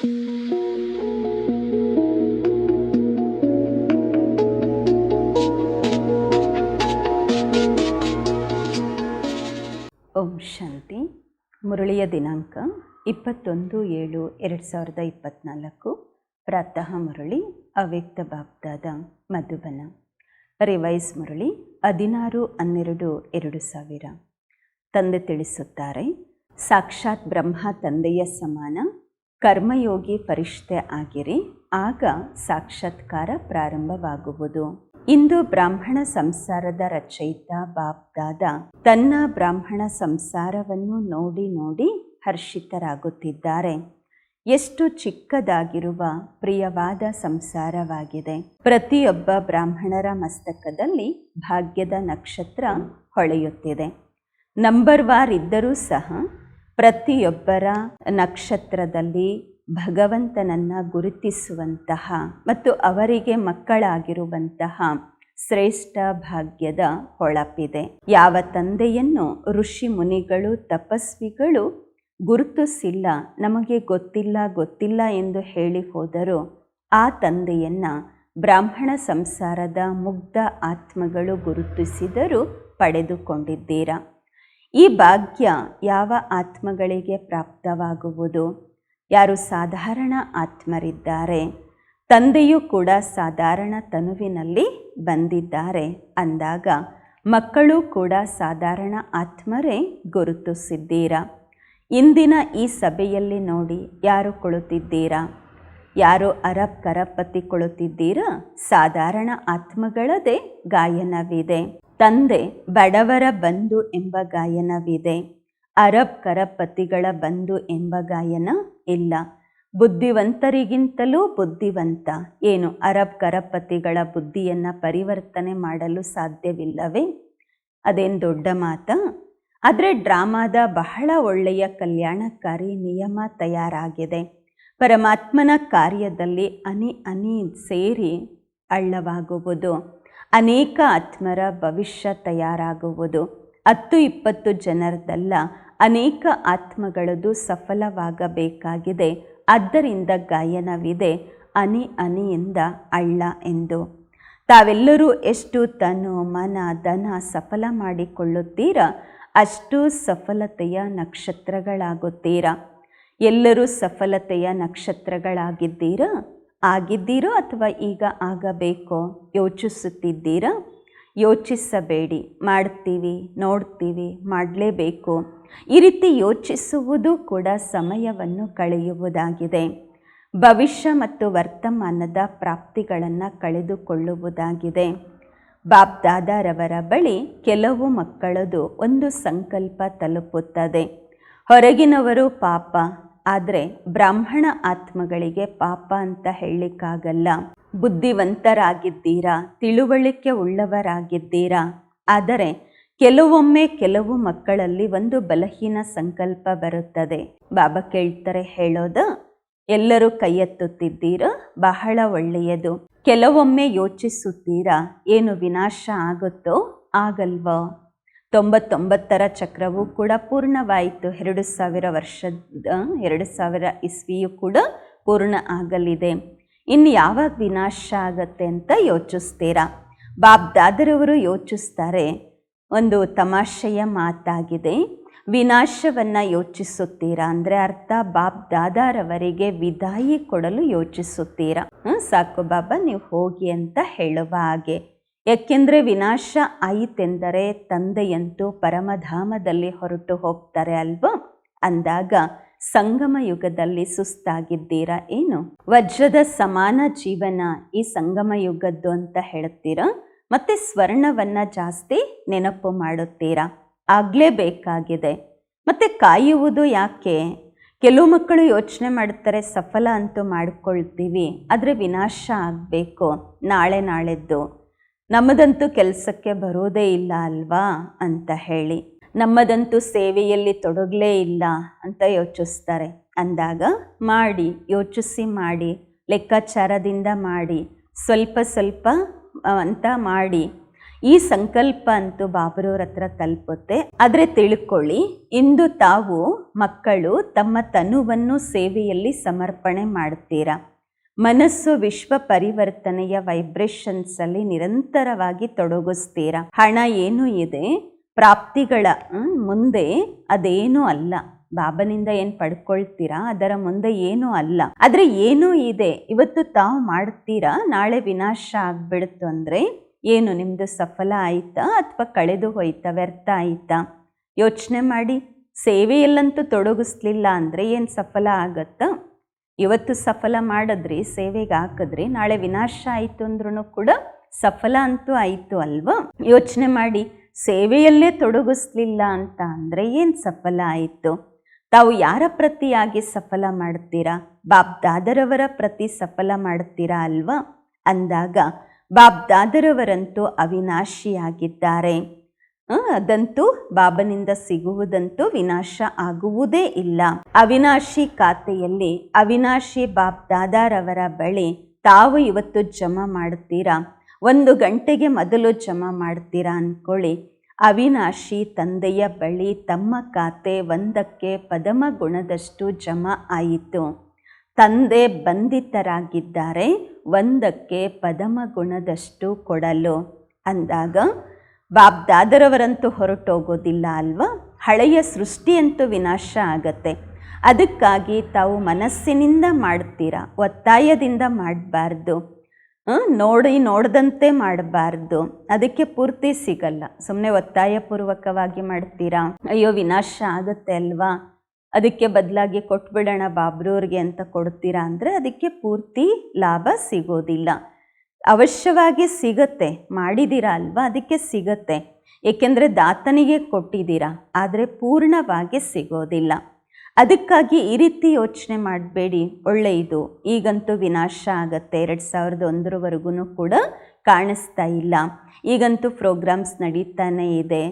ಓಂ ಶಾಂತಿ. ಮುರಳಿಯ ದಿನಾಂಕ ಇಪ್ಪತ್ತೊಂದು ಏಳು ಎರಡು ಸಾವಿರದ ಇಪ್ಪತ್ತ್ನಾಲ್ಕು ಪ್ರಾತಃ ಮುರಳಿ, ಅವ್ಯಕ್ತ ಬಾಬ್ದಾದ ಮಧುಬನ. ರಿವೈಸ್ ಮುರಳಿ, ಹದಿನಾರು ಹನ್ನೆರಡು ಎರಡು ಸಾವಿರ. ತಂದೆ ತಿಳಿಸುತ್ತಾರೆ, ಸಾಕ್ಷಾತ್ ಬ್ರಹ್ಮ ತಂದೆಯ ಸಮಾನ. ಕರ್ಮಯೋಗಿ ಪರಿಷ್ಠೆ ಆಗಿರಿ, ಆಗ ಸಾಕ್ಷಾತ್ಕಾರ ಪ್ರಾರಂಭವಾಗುವುದು. ಇಂದು ಬ್ರಾಹ್ಮಣ ಸಂಸಾರದ ರಚಯಿತ ಬಾಬ್ದಾದ ತನ್ನ ಬ್ರಾಹ್ಮಣ ಸಂಸಾರವನ್ನು ನೋಡಿ ನೋಡಿ ಹರ್ಷಿತರಾಗುತ್ತಿದ್ದಾರೆ. ಎಷ್ಟು ಚಿಕ್ಕದಾಗಿರುವ ಪ್ರಿಯವಾದ ಸಂಸಾರವಾಗಿದೆ. ಪ್ರತಿಯೊಬ್ಬ ಬ್ರಾಹ್ಮಣರ ಮಸ್ತಕದಲ್ಲಿ ಭಾಗ್ಯದ ನಕ್ಷತ್ರ ಹೊಳೆಯುತ್ತಿದೆ. ನಂಬರ್ ವಾರ್ ಇದ್ದರೂ ಸಹ ಪ್ರತಿಯೊಬ್ಬರ ನಕ್ಷತ್ರದಲ್ಲಿ ಭಗವಂತನನ್ನು ಗುರುತಿಸುವಂತಹ ಮತ್ತು ಅವರಿಗೆ ಮಕ್ಕಳಾಗಿರುವಂತಹ ಶ್ರೇಷ್ಠ ಭಾಗ್ಯದ ಹೊಳಪಿದೆ. ಯಾವ ತಂದೆಯನ್ನು ಋಷಿ ಮುನಿಗಳು, ತಪಸ್ವಿಗಳು ಗುರುತಿಸಿಲ್ಲ, ನಮಗೆ ಗೊತ್ತಿಲ್ಲ ಗೊತ್ತಿಲ್ಲ ಎಂದು ಹೇಳಿ ಹೋದರೂ ಆ ತಂದೆಯನ್ನು ಬ್ರಾಹ್ಮಣ ಸಂಸಾರದ ಮುಗ್ಧ ಆತ್ಮಗಳು ಗುರುತಿಸಿದರೂ ಪಡೆದುಕೊಂಡಿದ್ದೀರಾ? ಈ ಭಾಗ್ಯ ಯಾವ ಆತ್ಮಗಳಿಗೆ ಪ್ರಾಪ್ತವಾಗುವುದು? ಯಾರು ಸಾಧಾರಣ ಆತ್ಮರಿದ್ದಾರೆ? ತಂದೆಯೂ ಕೂಡ ಸಾಧಾರಣ ತನುವಿನಲ್ಲಿ ಬಂದಿದ್ದಾರೆ. ಅಂದಾಗ, ಮಕ್ಕಳು ಕೂಡ ಸಾಧಾರಣ ಆತ್ಮರೇ ಗುರುತಿಸಿದ್ದೀರಾ? ಇಂದಿನ ಈ ಸಭೆಯಲ್ಲಿ ನೋಡಿ ಯಾರು ಕುಳಿತಿದ್ದೀರಾ ಯಾರು ಅರಬ್ ಕರಪತಿ ಕುಳಿತಿದ್ದೀರಾ ಸಾಧಾರಣ ಆತ್ಮಗಳದೇ ಗಾಯನವಿದೆ. ತಂದೆ ಬಡವರ ಬಂಧು ಎಂಬ ಗಾಯನವಿದೆ. ಅರಬ್ ಕರಪತಿಗಳ ಬಂಧು ಎಂಬ ಗಾಯನ ಇಲ್ಲ. ಬುದ್ಧಿವಂತರಿಗಿಂತಲೂ ಬುದ್ಧಿವಂತ. ಏನು ಅರಬ್ ಕರಪತಿಗಳ ಬುದ್ಧಿಯನ್ನು ಪರಿವರ್ತನೆ ಮಾಡಲು ಸಾಧ್ಯವಿಲ್ಲವೇ? ಅದೇನು ದೊಡ್ಡ ಮಾತ? ಆದರೆ ಡ್ರಾಮಾದ ಬಹಳ ಒಳ್ಳೆಯ ಕಲ್ಯಾಣಕಾರಿ ನಿಯಮ ತಯಾರಾಗಿದೆ. ಪರಮಾತ್ಮನ ಕಾರ್ಯದಲ್ಲಿ ಅನಿ ಅನಿ ಸೇರಿ ಹಳ್ಳವಾಗುವುದು ಅನೇಕ ಆತ್ಮರ ಭವಿಷ್ಯ ತಯಾರಾಗುವುದು. ಹತ್ತು ಇಪ್ಪತ್ತು ಜನರದಲ್ಲ ಅನೇಕ ಆತ್ಮಗಳದು ಸಫಲವಾಗಬೇಕಾಗಿದೆ. ಆದ್ದರಿಂದ ಗಾಯನವಿದೆ, ಅನಿ ಅನಿಯಿಂದ ಅಳ್ಳ ಎಂದು. ತಾವೆಲ್ಲರೂ ಎಷ್ಟು ತನು ಮನ ಧನ ಸಫಲ ಮಾಡಿಕೊಳ್ಳುತ್ತೀರಾ? ಅಷ್ಟು ಸಫಲತೆಯ ನಕ್ಷತ್ರಗಳಾಗುತ್ತೀರಾ? ಎಲ್ಲರೂ ಸಫಲತೆಯ ನಕ್ಷತ್ರಗಳಾಗಿದ್ದೀರಾ? ಆಗಿದ್ದೀರೋ ಅಥವಾ ಈಗ ಆಗಬೇಕೋ ಯೋಚಿಸುತ್ತಿದ್ದೀರಾ ಯೋಚಿಸಬೇಡಿ. ಮಾಡ್ತೀವಿ, ನೋಡ್ತೀವಿ, ಮಾಡಲೇಬೇಕು. ಈ ರೀತಿ ಯೋಚಿಸುವುದು ಕೂಡ ಸಮಯವನ್ನು ಕಳೆಯುವುದಾಗಿದೆ. ಭವಿಷ್ಯ ಮತ್ತು ವರ್ತಮಾನದ ಪ್ರಾಪ್ತಿಗಳನ್ನು ಕಳೆದುಕೊಳ್ಳುವುದಾಗಿದೆ. ಬಾಬ್ದಾದಾರವರ ಬಳಿ ಕೆಲವು ಮಕ್ಕಳದು ಒಂದು ಸಂಕಲ್ಪ ತಲುಪುತ್ತದೆ. ಹೊರಗಿನವರು ಪಾಪ ಆದರೆ ಬ್ರಾಹ್ಮಣ ಆತ್ಮಗಳಿಗೆ ಪಾಪ ಅಂತ ಹೇಳಲಿಕ್ಕಾಗಲ್ಲ. ಬುದ್ಧಿವಂತರಾಗಿದ್ದೀರಾ, ತಿಳುವಳಿಕೆ ಉಳ್ಳವರಾಗಿದ್ದೀರಾ? ಆದರೆ ಕೆಲವೊಮ್ಮೆ ಕೆಲವು ಮಕ್ಕಳಲ್ಲಿ ಒಂದು ಬಲಹೀನ ಸಂಕಲ್ಪ ಬರುತ್ತದೆ. ಬಾಬಾ ಕೇಳ್ತಾರೆ, ಹೇಳೋದು, ಎಲ್ಲರೂ ಕೈ ಎತ್ತುತ್ತಿದ್ದೀರಾ ಬಹಳ ಒಳ್ಳೆಯದು. ಕೆಲವೊಮ್ಮೆ ಯೋಚಿಸುತ್ತೀರಾ, ಏನು ವಿನಾಶ ಆಗುತ್ತೋ, ಆಗಲ್ವೋ? ತೊಂಬತ್ತೊಂಬತ್ತರ ಚಕ್ರವು ಕೂಡ ಪೂರ್ಣವಾಯಿತು. ಎರಡು ಸಾವಿರ ವರ್ಷದ ಎರಡು ಸಾವಿರ ಇಸ್ವಿಯು ಕೂಡ ಪೂರ್ಣ ಆಗಲಿದೆ. ಇನ್ನು ಯಾವಾಗ ವಿನಾಶ ಆಗತ್ತೆ ಅಂತ ಯೋಚಿಸ್ತೀರಾ? ಬಾಬ್ದಾದರವರು ಯೋಚಿಸ್ತಾರೆ, ಒಂದು ತಮಾಷೆಯ ಮಾತಾಗಿದೆ. ವಿನಾಶವನ್ನು ಯೋಚಿಸುತ್ತೀರಾ? ಅಂದರೆ ಅರ್ಥ ಬಾಬ್ ದಾದಾರವರಿಗೆ ವಿದಾಯಿ ಕೊಡಲು ಯೋಚಿಸುತ್ತೀರಾ? ಸಾಕು ಬಾಬಾ, ನೀವು ಹೋಗಿ ಅಂತ ಹೇಳುವ ಹಾಗೆ. ಯಾಕೆಂದರೆ ವಿನಾಶ ಆಯಿತೆಂದರೆ ತಂದೆಯಂತೂ ಪರಮಧಾಮದಲ್ಲಿ ಹೊರಟು ಹೋಗ್ತಾರೆ ಅಲ್ವಾ? ಅಂದಾಗ ಸಂಗಮ ಯುಗದಲ್ಲಿ ಸುಸ್ತಾಗಿದ್ದೀರಾ ಏನು? ವಜ್ರದ ಸಮಾನ ಜೀವನ ಈ ಸಂಗಮ ಯುಗದ್ದು ಅಂತ ಹೇಳುತ್ತೀರಾ ಮತ್ತೆ ಸ್ವರ್ಣವನ್ನು ಜಾಸ್ತಿ ನೆನಪು ಮಾಡುತ್ತೀರಾ? ಆಗಲೇಬೇಕಾಗಿದೆ ಮತ್ತೆ ಕಾಯುವುದು ಯಾಕೆ? ಕೆಲವು ಮಕ್ಕಳು ಯೋಚನೆ ಮಾಡ್ತಾರೆ ಸಫಲ ಅಂತೂ ಮಾಡ್ಕೊಳ್ತೀವಿ, ಆದರೆ ವಿನಾಶ ಆಗಬೇಕು ನಾಳೆ ನಾಳೆದ್ದು. ನಮ್ಮದಂತೂ ಕೆಲಸಕ್ಕೆ ಬರೋದೇ ಇಲ್ಲ ಅಲ್ವಾ ಅಂತ ಹೇಳಿ. ನಮ್ಮದಂತೂ ಸೇವೆಯಲ್ಲಿ ತೊಡಗಲೇ ಇಲ್ಲ ಅಂತ ಯೋಚಿಸ್ತಾರೆ. ಅಂದಾಗ ಮಾಡಿ, ಯೋಚಿಸಿ ಮಾಡಿ, ಲೆಕ್ಕಾಚಾರದಿಂದ ಮಾಡಿ, ಸ್ವಲ್ಪ ಸ್ವಲ್ಪ ಅಂತ ಮಾಡಿ. ಈ ಸಂಕಲ್ಪ ಅಂತೂ ಬಾಬರವ್ರ ಹತ್ರ ತಲುಪುತ್ತೆ. ಆದರೆ ತಿಳ್ಕೊಳ್ಳಿ, ಇಂದು ತಾವು ಮಕ್ಕಳು ತಮ್ಮ ತನುವನ್ನು ಸೇವೆಯಲ್ಲಿ ಸಮರ್ಪಣೆ ಮಾಡ್ತೀರಾ? ಮನಸ್ಸು ವಿಶ್ವ ಪರಿವರ್ತನೆಯ ವೈಬ್ರೇಷನ್ಸ್ ಅಲ್ಲಿ ನಿರಂತರವಾಗಿ ತೊಡಗಿಸ್ತೀರಾ. ಹಣ ಏನು ಇದೆ? ಪ್ರಾಪ್ತಿಗಳ ಮುಂದೆ ಅದೇನೂ ಅಲ್ಲ. ಬಾಬನಿಂದ ಏನು ಪಡ್ಕೊಳ್ತೀರಾ? ಅದರ ಮುಂದೆ ಏನೂ ಅಲ್ಲ. ಆದರೆ ಏನೂ ಇದೆ? ಇವತ್ತು ತಾವು ಮಾಡ್ತೀರಾ? ನಾಳೆ ವಿನಾಶ ಆಗ್ಬಿಡ್ತು ಅಂದರೆ ಏನು? ನಿಮ್ಮದು ಸಫಲ ಆಯ್ತಾ? ಅಥವಾ ಕಳೆದು ಹೋಯ್ತಾ? ವ್ಯರ್ಥ ಆಯ್ತಾ? ಯೋಚನೆ ಮಾಡಿ. ಸೇವೆಯಲ್ಲಂತೂ ತೊಡಗಿಸ್ಲಿಲ್ಲ ಅಂದರೆ ಏನು ಸಫಲ ಆಗತ್ತಾ? ಇವತ್ತು ಸಫಲ ಮಾಡಿದ್ರಿ, ಸೇವೆಗೆ ಹಾಕಿದ್ರಿ, ನಾಳೆ ವಿನಾಶ ಆಯಿತು ಅಂದ್ರೂ ಕೂಡ ಸಫಲ ಅಂತೂ ಆಯಿತು ಅಲ್ವಾ? ಯೋಚನೆ ಮಾಡಿ, ಸೇವೆಯಲ್ಲೇ ತೊಡಗಿಸ್ಲಿಲ್ಲ ಅಂತ ಅಂದರೆ ಏನು ಸಫಲ ಆಯಿತು? ತಾವು ಯಾರ ಪ್ರತಿಯಾಗಿ ಸಫಲ ಮಾಡ್ತೀರಾ? ಬಾಬ್ ದಾದರವರ ಪ್ರತಿ ಸಫಲ ಮಾಡ್ತೀರಾ ಅಲ್ವಾ? ಅಂದಾಗ ಬಾಬ್ ದಾದರವರಂತೂ ಅವಿನಾಶಿಯಾಗಿದ್ದಾರೆ. ಅದಂತೂ ಬಾಬನಿಂದ ಸಿಗುವುದಂತೂ ವಿನಾಶ ಆಗುವುದೇ ಇಲ್ಲ. ಅವಿನಾಶಿ ಖಾತೆಯಲ್ಲಿ ಅವಿನಾಶಿ ಬಾಬ್ ದಾದಾರವರ ಬಳಿ ತಾವು ಇವತ್ತು ಜಮಾ ಮಾಡ್ತೀರಾ ಒಂದು ಗಂಟೆಗೆ ಮೊದಲು ಜಮಾ ಮಾಡ್ತೀರಾ ಅಂದ್ಕೊಳ್ಳಿ. ಅವಿನಾಶಿ ತಂದೆಯ ಬಳಿ ತಮ್ಮ ಖಾತೆ ಒಂದಕ್ಕೆ ಪದಮ ಗುಣದಷ್ಟು ಜಮಾ ಆಯಿತು. ತಂದೆ ಬಂಧಿತರಾಗಿದ್ದಾರೆ, ಒಂದಕ್ಕೆ ಪದಮ ಗುಣದಷ್ಟು ಕೊಡಲು. ಅಂದಾಗ ಬಾಬ್ ದಾದರವರಂತೂ ಹೊರಟೋಗೋದಿಲ್ಲ ಅಲ್ವಾ? ಹಳೆಯ ಸೃಷ್ಟಿಯಂತೂ ವಿನಾಶ ಆಗತ್ತೆ. ಅದಕ್ಕಾಗಿ ತಾವು ಮನಸ್ಸಿನಿಂದ ಮಾಡ್ತೀರಾ? ಒತ್ತಾಯದಿಂದ ಮಾಡಬಾರ್ದು. ನೋಡಿ ನೋಡ್ದಂತೆ ಮಾಡಬಾರ್ದು. ಅದಕ್ಕೆ ಪೂರ್ತಿ ಸಿಗಲ್ಲ. ಸುಮ್ಮನೆ ಒತ್ತಾಯಪೂರ್ವಕವಾಗಿ ಮಾಡ್ತೀರಾ? ಅಯ್ಯೋ, ವಿನಾಶ ಆಗುತ್ತೆ ಅಲ್ವಾ? ಅದಕ್ಕೆ ಬದಲಾಗಿ ಕೊಟ್ಬಿಡೋಣ ಬಾಬ್ರವ್ರಿಗೆ ಅಂತ ಕೊಡ್ತೀರಾ ಅಂದರೆ ಅದಕ್ಕೆ ಪೂರ್ತಿ ಲಾಭ ಸಿಗೋದಿಲ್ಲ. ಅವಶ್ಯವಾಗಿ ಸಿಗತ್ತೆ, ಮಾಡಿದ್ದೀರಾ ಅಲ್ವಾ? ಅದಕ್ಕೆ ಸಿಗತ್ತೆ. ಏಕೆಂದರೆ ದಾತನಿಗೆ ಕೊಟ್ಟಿದ್ದೀರಾ, ಆದರೆ ಪೂರ್ಣವಾಗಿ ಸಿಗೋದಿಲ್ಲ. ಅದಕ್ಕಾಗಿ ಈ ರೀತಿ ಯೋಚನೆ ಮಾಡಬೇಡಿ. ಒಳ್ಳೆಯದು ಈಗಂತೂ ವಿನಾಶ ಆಗತ್ತೆ. ಎರಡು ಸಾವಿರದ ಒಂದರವರೆಗೂ ಕೂಡ ಕಾಣಿಸ್ತಾ ಇಲ್ಲ. ಈಗಂತೂ ಪ್ರೋಗ್ರಾಮ್ಸ್ ನಡೀತಾನೇ ಇದೆ.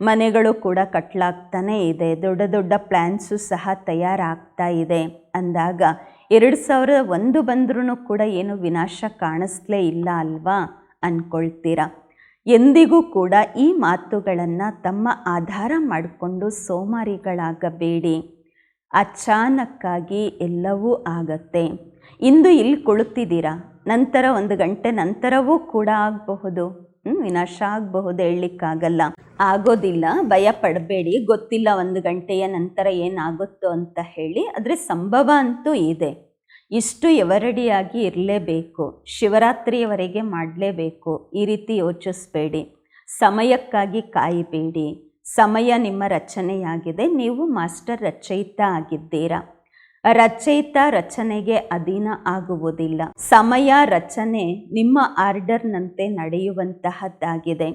ಮನೆಗಳು ಕೂಡ ಕಟ್ಲಾಗ್ತಾನೇ ಇದೆ. ದೊಡ್ಡ ದೊಡ್ಡ ಪ್ಲ್ಯಾನ್ಸು ಸಹ ತಯಾರಾಗ್ತಾ ಇದೆ. ಅಂದಾಗ ಎರಡು ಸಾವಿರದ ಒಂದು ಬಂದ್ರೂ ಕೂಡ ಏನು ವಿನಾಶ ಕಾಣಿಸ್ಲೇ ಇಲ್ಲ ಅಲ್ವಾ ಅಂದ್ಕೊಳ್ತೀರಾ ಎಂದಿಗೂ ಕೂಡ ಈ ಮಾತುಗಳನ್ನು ತಮ್ಮ ಆಧಾರ ಮಾಡಿಕೊಂಡು ಸೋಮಾರಿಗಳಾಗಬೇಡಿ. ಅಚಾನಕ್ಕಾಗಿ ಎಲ್ಲವೂ ಆಗತ್ತೆ. ಇಂದು ಇಲ್ಲಿ ಕುಳಿತಿದ್ದೀರಾ? ನಂತರ ಒಂದು ಗಂಟೆ ನಂತರವೂ ಕೂಡ ಆಗಬಹುದು. ವಿನಾಶ ಆಗಬಹುದು ಹೇಳಲಿಕ್ಕಾಗಲ್ಲ. ಆಗೋದಿಲ್ಲ, ಭಯ ಪಡಬೇಡಿ. ಗೊತ್ತಿಲ್ಲ ಒಂದು ಗಂಟೆಯ ನಂತರ ಏನಾಗುತ್ತೋ ಅಂತ ಹೇಳಿ, ಆದರೆ ಸಂಭವ ಅಂತೂ ಇದೆ. ಇಷ್ಟು ಎವರಡಿಯಾಗಿ ಇರಲೇಬೇಕು, ಶಿವರಾತ್ರಿಯವರೆಗೆ ಮಾಡಲೇಬೇಕು, ಈ ರೀತಿ ಯೋಚಿಸ್ಬೇಡಿ. ಸಮಯಕ್ಕಾಗಿ ಕಾಯಬೇಡಿ. ಸಮಯ ನಿಮ್ಮ ರಚನೆಯಾಗಿದೆ, ನೀವು ಮಾಸ್ಟರ್ ರಚಯಿತ ಆಗಿದ್ದೀರಾ. ರಚಯಿತ ರಚನೆಗೆ ಅಧೀನ ಆಗುವುದಿಲ್ಲ. ಸಮಯ ರಚನೆ ನಿಮ್ಮ ಆರ್ಡರ್ನಂತೆ ನಡೆಯುವಂತಹದ್ದಾಗಿದೆ.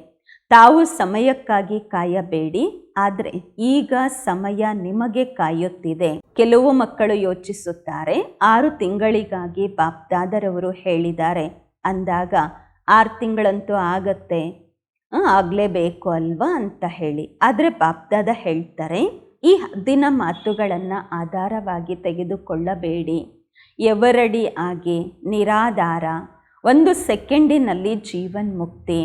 ತಾವು ಸಮಯಕ್ಕಾಗಿ ಕಾಯಬೇಡಿ, ಆದರೆ ಈಗ ಸಮಯ ನಿಮಗೆ ಕಾಯುತ್ತಿದೆ. ಕೆಲವು ಮಕ್ಕಳು ಯೋಚಿಸುತ್ತಾರೆ, ಆರು ತಿಂಗಳಿಗಾಗಿ ಬಾಪ್ದಾದರವರು ಹೇಳಿದ್ದಾರೆ. ಅಂದಾಗ, ಆರು ತಿಂಗಳಂತೂ ಆಗತ್ತೆ. ಆಗಲೇಬೇಕು ಅಲ್ವಾ ಅಂತ ಹೇಳಿ. ಆದರೆ ಬಾಪ್ದಾದ ಹೇಳ್ತಾರೆ ಈ ಹದ್ದಿನ ಮಾತುಗಳನ್ನು ಆಧಾರವಾಗಿ ತೆಗೆದುಕೊಳ್ಳಬೇಡಿ. ಎವರಡಿ ಆಗಿ ನಿರಾಧಾರ ಒಂದು ಸೆಕೆಂಡಿನಲ್ಲಿ ಜೀವನ್ ಮುಕ್ತಿ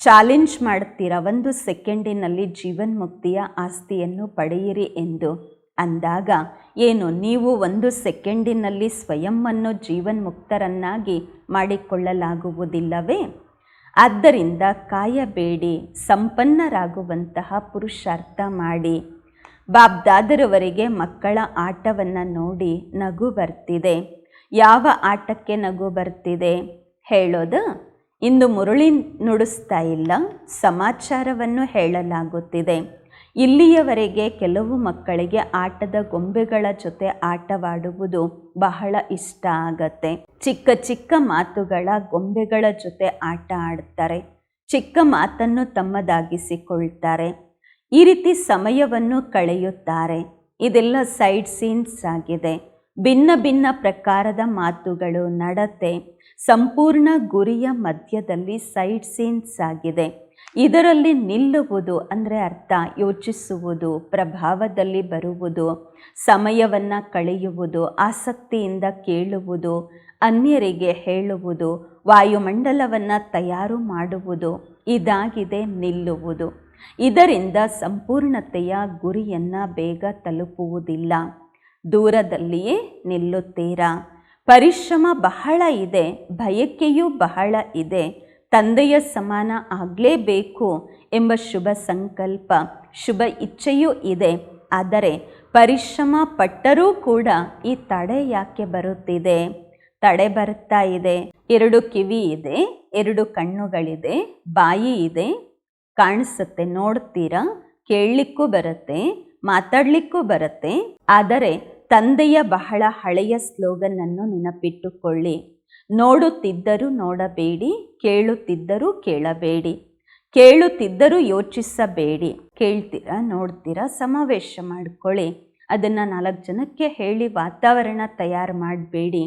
ಚಾಲೆಂಜ್ ಮಾಡ್ತೀರಾ ಒಂದು ಸೆಕೆಂಡಿನಲ್ಲಿ ಜೀವನ್ ಮುಕ್ತಿಯ ಆಸ್ತಿಯನ್ನು ಪಡೆಯಿರಿ ಎಂದು ಅಂದಾಗ, ಏನು ನೀವು ಒಂದು ಸೆಕೆಂಡಿನಲ್ಲಿ ಸ್ವಯಂವನ್ನು ಜೀವನ್ಮುಕ್ತರನ್ನಾಗಿ ಮಾಡಿಕೊಳ್ಳಲಾಗುವುದಿಲ್ಲವೇ? ಆದ್ದರಿಂದ ಕಾಯಬೇಡಿ, ಸಂಪನ್ನರಾಗುವಂತಹ ಪುರುಷಾರ್ಥ ಮಾಡಿ. ಬಾಬ್ದಾದರವರೆಗೆ ಮಕ್ಕಳ ಆಟವನ್ನು ನೋಡಿ ನಗು ಬರ್ತಿದೆ. ಯಾವ ಆಟಕ್ಕೆ ನಗು ಬರ್ತಿದೆ? ಹೇಳೋದು, ಇಂದು ಮುರುಳಿ ನುಡಿಸ್ತಾ ಇಲ್ಲ, ಸಮಾಚಾರವನ್ನು ಹೇಳಲಾಗುತ್ತಿದೆ. ಇಲ್ಲಿಯವರೆಗೆ ಕೆಲವು ಮಕ್ಕಳಿಗೆ ಆಟದ ಗೊಂಬೆಗಳ ಜೊತೆ ಆಟವಾಡುವುದು ಬಹಳ ಇಷ್ಟ ಆಗತ್ತೆ. ಚಿಕ್ಕ ಚಿಕ್ಕ ಮಾತುಗಳ ಗೊಂಬೆಗಳ ಜೊತೆ ಆಟ ಆಡ್ತಾರೆ. ಚಿಕ್ಕ ಮಾತನ್ನು ತಮ್ಮದಾಗಿಸಿಕೊಳ್ತಾರೆ. ಈ ರೀತಿ ಸಮಯವನ್ನು ಕಳೆಯುತ್ತಾರೆ. ಇದೆಲ್ಲ ಸೈಡ್ ಸೀನ್ಸ್ ಆಗಿದೆ. ಭಿನ್ನ ಭಿನ್ನ ಪ್ರಕಾರದ ಮಾತುಗಳು ನಡತೆ. ಸಂಪೂರ್ಣ ಗುರಿಯ ಮಧ್ಯದಲ್ಲಿ ಸೈಡ್ ಸೀನ್ಸ್ ಆಗಿದೆ. ಇದರಲ್ಲಿ ನಿಲ್ಲುವುದು ಅಂದರೆ ಅರ್ಥ, ಯೋಚಿಸುವುದು, ಪ್ರಭಾವದಲ್ಲಿ ಬರುವುದು, ಸಮಯವನ್ನು ಕಳೆಯುವುದು, ಆಸಕ್ತಿಯಿಂದ ಕೇಳುವುದು, ಅನ್ಯರಿಗೆ ಹೇಳುವುದು, ವಾಯುಮಂಡಲವನ್ನು ತಯಾರು ಮಾಡುವುದು, ಇದಾಗಿದೆ ನಿಲ್ಲುವುದು. ಇದರಿಂದ ಸಂಪೂರ್ಣತೆಯ ಗುರಿಯನ್ನು ಬೇಗ ತಲುಪುವುದಿಲ್ಲ. ದೂರದಲ್ಲಿಯೇ ನಿಲ್ಲುತ್ತೀರಾ? ಪರಿಶ್ರಮ ಬಹಳ ಇದೆ, ಬಯಕೆಯೂ ಬಹಳ ಇದೆ, ತಂದೆಯ ಸಮಾನ ಆಗಲೇಬೇಕು ಎಂಬ ಶುಭ ಸಂಕಲ್ಪ, ಶುಭ ಇಚ್ಛೆಯೂ ಇದೆ, ಆದರೆ ಪರಿಶ್ರಮ ಪಟ್ಟರೂ ಕೂಡ ಈ ತಡೆ ಯಾಕೆ ಬರುತ್ತಿದೆ? ತಡೆ ಬರುತ್ತಾ ಇದೆ, ಎರಡು ಕಿವಿ ಇದೆ, ಎರಡು ಕಣ್ಣುಗಳಿದೆ, ಬಾಯಿ ಇದೆ ಕಾಣಿಸುತ್ತೆ, ನೋಡ್ತೀರಾ? ಕೇಳಲಿಕ್ಕೂ ಬರುತ್ತೆ, ಮಾತಾಡಲಿಕ್ಕೂ ಬರುತ್ತೆ, ಆದರೆ ತಂದೆಯ ಬಹಳ ಹಳೆಯ ಸ್ಲೋಗನನ್ನು ನೆನಪಿಟ್ಟುಕೊಳ್ಳಿ. ನೋಡುತ್ತಿದ್ದರೂ ನೋಡಬೇಡಿ, ಕೇಳುತ್ತಿದ್ದರೂ ಕೇಳಬೇಡಿ, ಕೇಳುತ್ತಿದ್ದರೂ ಯೋಚಿಸಬೇಡಿ. ಕೇಳ್ತೀರಾ, ನೋಡ್ತೀರಾ? ಸಮಾವೇಶ ಮಾಡಿಕೊಳ್ಳಿ. ಅದನ್ನು ನಾಲ್ಕು ಜನಕ್ಕೆ ಹೇಳಿ ವಾತಾವರಣ ತಯಾರು ಮಾಡಬೇಡಿ.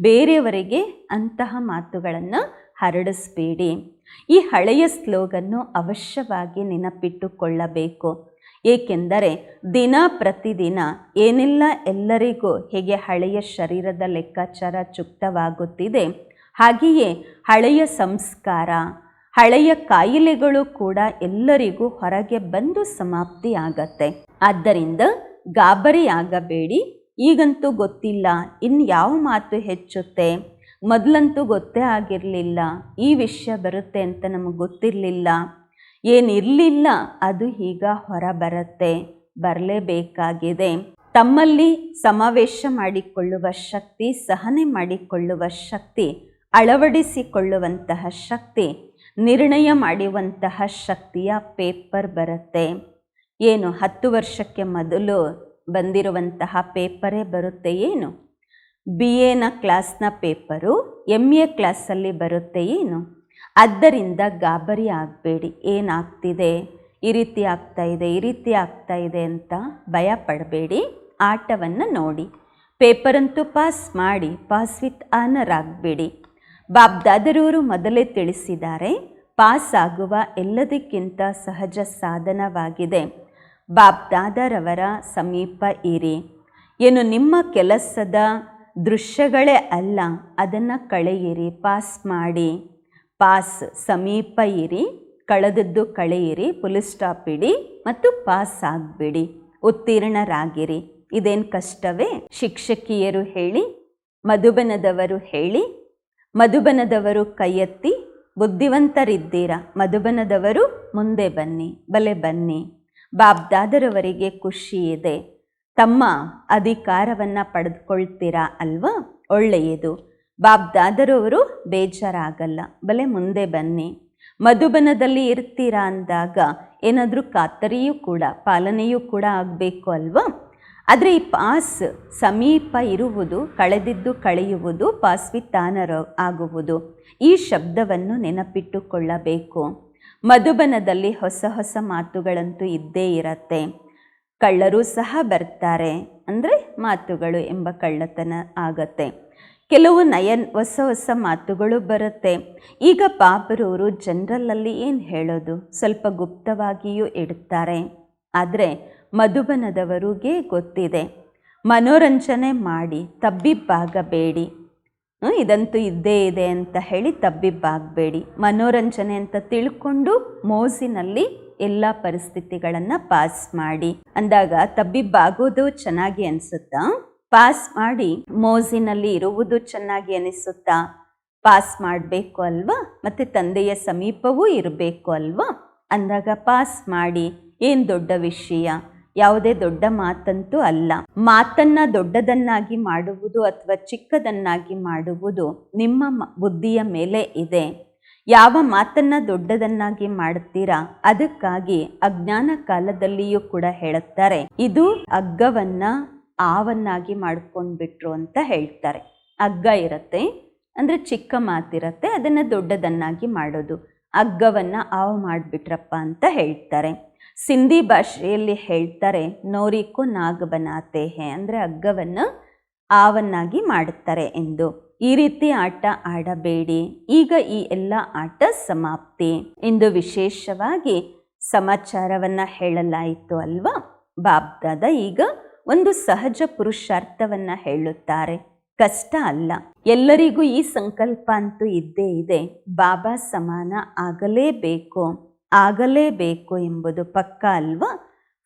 ಬೇರೆಯವರಿಗೆ ಅಂತಹ ಮಾತುಗಳನ್ನು ಹರಡಿಸ್ಬೇಡಿ. ಈ ಹಳೆಯ ಸ್ಲೋಗನ್ನು ಅವಶ್ಯವಾಗಿ ನೆನಪಿಟ್ಟುಕೊಳ್ಳಬೇಕು. ಏಕೆಂದರೆ ದಿನ ಪ್ರತಿದಿನ ಏನೆಲ್ಲ ಎಲ್ಲರಿಗೂ ಹೇಗೆ ಹಳೆಯ ಶರೀರದ ಲೆಕ್ಕಾಚಾರ ಚುಕ್ತವಾಗುತ್ತಿದೆ, ಹಾಗೆಯೇ ಹಳೆಯ ಸಂಸ್ಕಾರ, ಹಳೆಯ ಕಾಯಿಲೆಗಳು ಕೂಡ ಎಲ್ಲರಿಗೂ ಹೊರಗೆ ಬಂದು ಸಮಾಪ್ತಿಯಾಗತ್ತೆ. ಆದ್ದರಿಂದ ಗಾಬರಿಯಾಗಬೇಡಿ, ಈಗಂತೂ ಗೊತ್ತಿಲ್ಲ ಇನ್ನು ಯಾವ ಮಾತು ಹೆಚ್ಚುತ್ತೆ. ಮೊದಲಂತೂ ಗೊತ್ತೇ ಆಗಿರಲಿಲ್ಲ, ಈ ವಿಷಯ ಬರುತ್ತೆ ಅಂತ ನಮಗೆ ಗೊತ್ತಿರಲಿಲ್ಲ. ಏನಿರಲಿಲ್ಲ ಅದು ಈಗ ಹೊರ ಬರುತ್ತೆ, ಬರಲೇಬೇಕಾಗಿದೆ. ತಮ್ಮಲ್ಲಿ ಸಮಾವೇಶ ಮಾಡಿಕೊಳ್ಳುವ ಶಕ್ತಿ, ಸಹನೆ ಮಾಡಿಕೊಳ್ಳುವ ಶಕ್ತಿ, ಅಳವಡಿಸಿಕೊಳ್ಳುವಂತಹ ಶಕ್ತಿ, ನಿರ್ಣಯ ಮಾಡುವಂತಹ ಶಕ್ತಿಯ ಪೇಪರ್ ಬರುತ್ತೆ. ಏನು ಹತ್ತು ವರ್ಷಕ್ಕೆ ಮೊದಲು ಬಂದಿರುವಂತಹ ಪೇಪರೇ ಬರುತ್ತೆ ಏನು? ಬಿ ಎನ ಕ್ಲಾಸ್ನ ಪೇಪರು ಎಂ ಎ ಕ್ಲಾಸಲ್ಲಿ ಬರುತ್ತೆ ಏನು? ಆದ್ದರಿಂದ ಗಾಬರಿ ಆಗಬೇಡಿ. ಏನಾಗ್ತಿದೆ? ಈ ರೀತಿ ಆಗ್ತಾ ಇದೆ, ಈ ರೀತಿ ಆಗ್ತಾ ಇದೆ ಅಂತ ಭಯ ಪಡಬೇಡಿ. ಆಟವನ್ನು ನೋಡಿ. ಪೇಪರಂತೂ ಪಾಸ್ ಮಾಡಿ ಪಾಸ್ ವಿತ್ ಆನರ್ ಆಗಬೇಡಿ. ಬಾಬ್ದಾದರವರು ಮೊದಲೇ ತಿಳಿಸಿದ್ದಾರೆ ಪಾಸ್ ಆಗುವ ಎಲ್ಲದಕ್ಕಿಂತ ಸಹಜ ಸಾಧನವಾಗಿದೆ. ಬಾಬ್ದಾದರವರ ಸಮೀಪ ಇರಿ. ಏನು ನಿಮ್ಮ ಕೆಲಸದ ದೃಶ್ಯಗಳೇ ಅಲ್ಲ, ಅದನ್ನು ಕಳೆಯಿರಿ, ಪಾಸ್ ಮಾಡಿ. ಪಾಸ್ ಸಮೀಪ ಇರಿ, ಕಳೆದದ್ದು ಕಳೆಯಿರಿ ಫುಲ್ ಸ್ಟಾಪ್ ಇಡಿ ಮತ್ತು ಪಾಸ್ ಆಗಬೇಡಿ. ಉತ್ತೀರ್ಣರಾಗಿರಿ. ಇದೇನು ಕಷ್ಟವೇ? ಶಿಕ್ಷಕಿಯರು ಹೇಳಿ, ಮಧುಬನದವರು ಹೇಳಿ, ಮಧುಬನದವರು ಕೈಯೆತ್ತಿ, ಬುದ್ಧಿವಂತರಿದ್ದೀರಾ? ಮಧುಬನದವರು ಮುಂದೆ ಬನ್ನಿ, ಬಲೆ ಬನ್ನಿ. ಬಾಬ್ದಾದರವರಿಗೆ ಖುಷಿ ಇದೆ. ತಮ್ಮ ಅಧಿಕಾರವನ್ನು ಪಡೆದುಕೊಳ್ತೀರಾ ಅಲ್ವಾ? ಒಳ್ಳೆಯದು. ಬಾಬ್ದಾದರವರು ಬೇಜಾರಾಗಲ್ಲ. ಬಲೆ ಮುಂದೆ ಬನ್ನಿ. ಮಧುಬನದಲ್ಲಿ ಇರ್ತೀರಾ ಅಂದಾಗ ಏನಾದರೂ ಖಾತರಿಯೂ ಕೂಡ, ಪಾಲನೆಯೂ ಕೂಡ ಆಗಬೇಕು ಅಲ್ವಾ? ಆದರೆ ಈ ಪಾಸ್ ಸಮೀಪ ಇರುವುದು, ಕಳೆದಿದ್ದು ಕಳೆಯುವುದು ಪಾಸ್ ವಿತ್ತಾನರ ಆಗುವುದು, ಈ ಶಬ್ದವನ್ನು ನೆನಪಿಟ್ಟುಕೊಳ್ಳಬೇಕು. ಮಧುಬನದಲ್ಲಿ ಹೊಸ ಹೊಸ ಮಾತುಗಳಂತೂ ಇದ್ದೇ ಇರತ್ತೆ. ಕಳ್ಳರೂ ಸಹ ಬರ್ತಾರೆ ಅಂದರೆ ಮಾತುಗಳು ಎಂಬ ಕಳ್ಳತನ ಆಗತ್ತೆ. ಕೆಲವು ನಯನ್ ಹೊಸ ಹೊಸ ಮಾತುಗಳು ಬರುತ್ತೆ. ಈಗ ಪಾಪರವರು ಜನರಲ್ಲಲ್ಲಿ ಏನು ಹೇಳೋದು? ಸ್ವಲ್ಪ ಗುಪ್ತವಾಗಿಯೂ ಇಡುತ್ತಾರೆ ಆದರೆ ಮಧುಬನದವರಿಗೆ ಗೊತ್ತಿದೆ. ಮನೋರಂಜನೆ ಮಾಡಿ ತಬ್ಬಿಬ್ಬಾಗಬೇಡಿ. ಇದಂತೂ ಇದ್ದೇ ಇದೆ ಅಂತ ಹೇಳಿ ತಬ್ಬಿಬ್ಬಾಗಬೇಡಿ. ಮನೋರಂಜನೆ ಅಂತ ತಿಳ್ಕೊಂಡು ಮೋಜಿನಲ್ಲಿ ಎಲ್ಲ ಪರಿಸ್ಥಿತಿಗಳನ್ನು ಪಾಸ್ ಮಾಡಿ. ಅಂದಾಗ ತಬ್ಬಿಬ್ಬಾಗೋದು ಚೆನ್ನಾಗಿ ಅನಿಸುತ್ತಾ? ಪಾಸ್ ಮಾಡಿ ಮೋಜಿನಲ್ಲಿ ಇರುವುದು ಚೆನ್ನಾಗಿ ಅನಿಸುತ್ತಾ? ಪಾಸ್ ಮಾಡಬೇಕು ಅಲ್ವಾ? ಮತ್ತು ತಂದೆಯ ಸಮೀಪವೂ ಇರಬೇಕು ಅಲ್ವಾ? ಅಂದಾಗ ಪಾಸ್ ಮಾಡಿ. ಏನು ದೊಡ್ಡ ವಿಷಯ? ಯಾವುದೇ ದೊಡ್ಡ ಮಾತಂತೂ ಅಲ್ಲ. ಮಾತನ್ನ ದೊಡ್ಡದನ್ನಾಗಿ ಮಾಡುವುದು ಅಥವಾ ಚಿಕ್ಕದನ್ನಾಗಿ ಮಾಡುವುದು ನಿಮ್ಮ ಬುದ್ಧಿಯ ಮೇಲೆ ಇದೆ. ಯಾವ ಮಾತನ್ನ ದೊಡ್ಡದನ್ನಾಗಿ ಮಾಡುತ್ತೀರಾ? ಅದಕ್ಕಾಗಿ ಅಜ್ಞಾನ ಕಾಲದಲ್ಲಿಯೂ ಕೂಡ ಹೇಳುತ್ತಾರೆ. ಇದು ಹಗ್ಗವನ್ನ ಆವನ್ನಾಗಿ ಮಾಡ್ಕೊಂಡ್ಬಿಟ್ರು ಅಂತ ಹೇಳ್ತಾರೆ. ಹಗ್ಗ ಇರುತ್ತೆ, ಅಂದರೆ ಚಿಕ್ಕ ಮಾತಿರುತ್ತೆ, ಅದನ್ನು ದೊಡ್ಡದನ್ನಾಗಿ ಮಾಡೋದು. ಹಗ್ಗವನ್ನು ಆವು ಮಾಡಿಬಿಟ್ರಪ್ಪ ಅಂತ ಹೇಳ್ತಾರೆ. ಸಿಂಧಿ ಭಾಷೆಯಲ್ಲಿ ಹೇಳ್ತಾರೆ, ನೋರಿಕೋ ನಾಗ ಬನಾತೆ ಹೇ, ಅಂದರೆ ಹಗ್ಗವನ್ನು ಆವನ್ನಾಗಿ ಮಾಡುತ್ತಾರೆ ಎಂದು. ಈ ರೀತಿ ಆಟ ಆಡಬೇಡಿ. ಈಗ ಈ ಎಲ್ಲ ಆಟ ಸಮಾಪ್ತಿ. ಎಂದು ವಿಶೇಷವಾಗಿ ಸಮಾಚಾರವನ್ನು ಹೇಳಲಾಯಿತು ಅಲ್ವಾ? ಬಾಬ್ದಾದ ಈಗ ಒಂದು ಸಹಜ ಪುರುಷಾರ್ಥವನ್ನು ಹೇಳುತ್ತಾರೆ. ಕಷ್ಟ ಅಲ್ಲ. ಎಲ್ಲರಿಗೂ ಈ ಸಂಕಲ್ಪ ಅಂತೂ ಇದ್ದೇ ಇದೆ. ಬಾಬಾ ಸಮಾನ ಆಗಲೇಬೇಕು. ಆಗಲೇಬೇಕು ಎಂಬುದು ಪಕ್ಕ ಅಲ್ವಾ?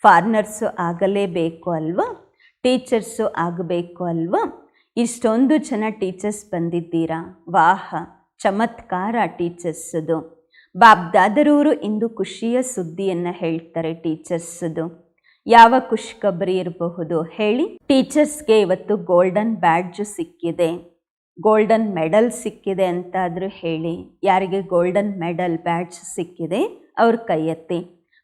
ಫಾರ್ನರ್ಸು ಆಗಲೇಬೇಕು ಅಲ್ವಾ? ಟೀಚರ್ಸು ಆಗಬೇಕು ಅಲ್ವಾ? ಇಷ್ಟೊಂದು ಜನ ಟೀಚರ್ಸ್ ಬಂದಿದ್ದೀರಾ? ವಾಹ, ಚಮತ್ಕಾರ ಟೀಚರ್ಸದು. ಬಾಬ್ದಾದರವರು ಇಂದು ಖುಷಿಯ ಸುದ್ದಿಯನ್ನು ಹೇಳ್ತಾರೆ ಟೀಚರ್ಸದು. ಯಾವ ಖುಷ್ಖಬರಿ ಇರಬಹುದು ಹೇಳಿ? ಟೀಚರ್ಸ್ಗೆ ಇವತ್ತು ಗೋಲ್ಡನ್ ಬ್ಯಾಡ್ಜು ಸಿಕ್ಕಿದೆ. ಗೋಲ್ಡನ್ ಮೆಡಲ್ ಸಿಕ್ಕಿದೆ ಅಂತಾದರೂ ಹೇಳಿ. ಯಾರಿಗೆ ಗೋಲ್ಡನ್ ಮೆಡಲ್ ಬ್ಯಾಡ್ಜ್ ಸಿಕ್ಕಿದೆ? ಅವ್ರ ಕೈ ಎತ್ತಿ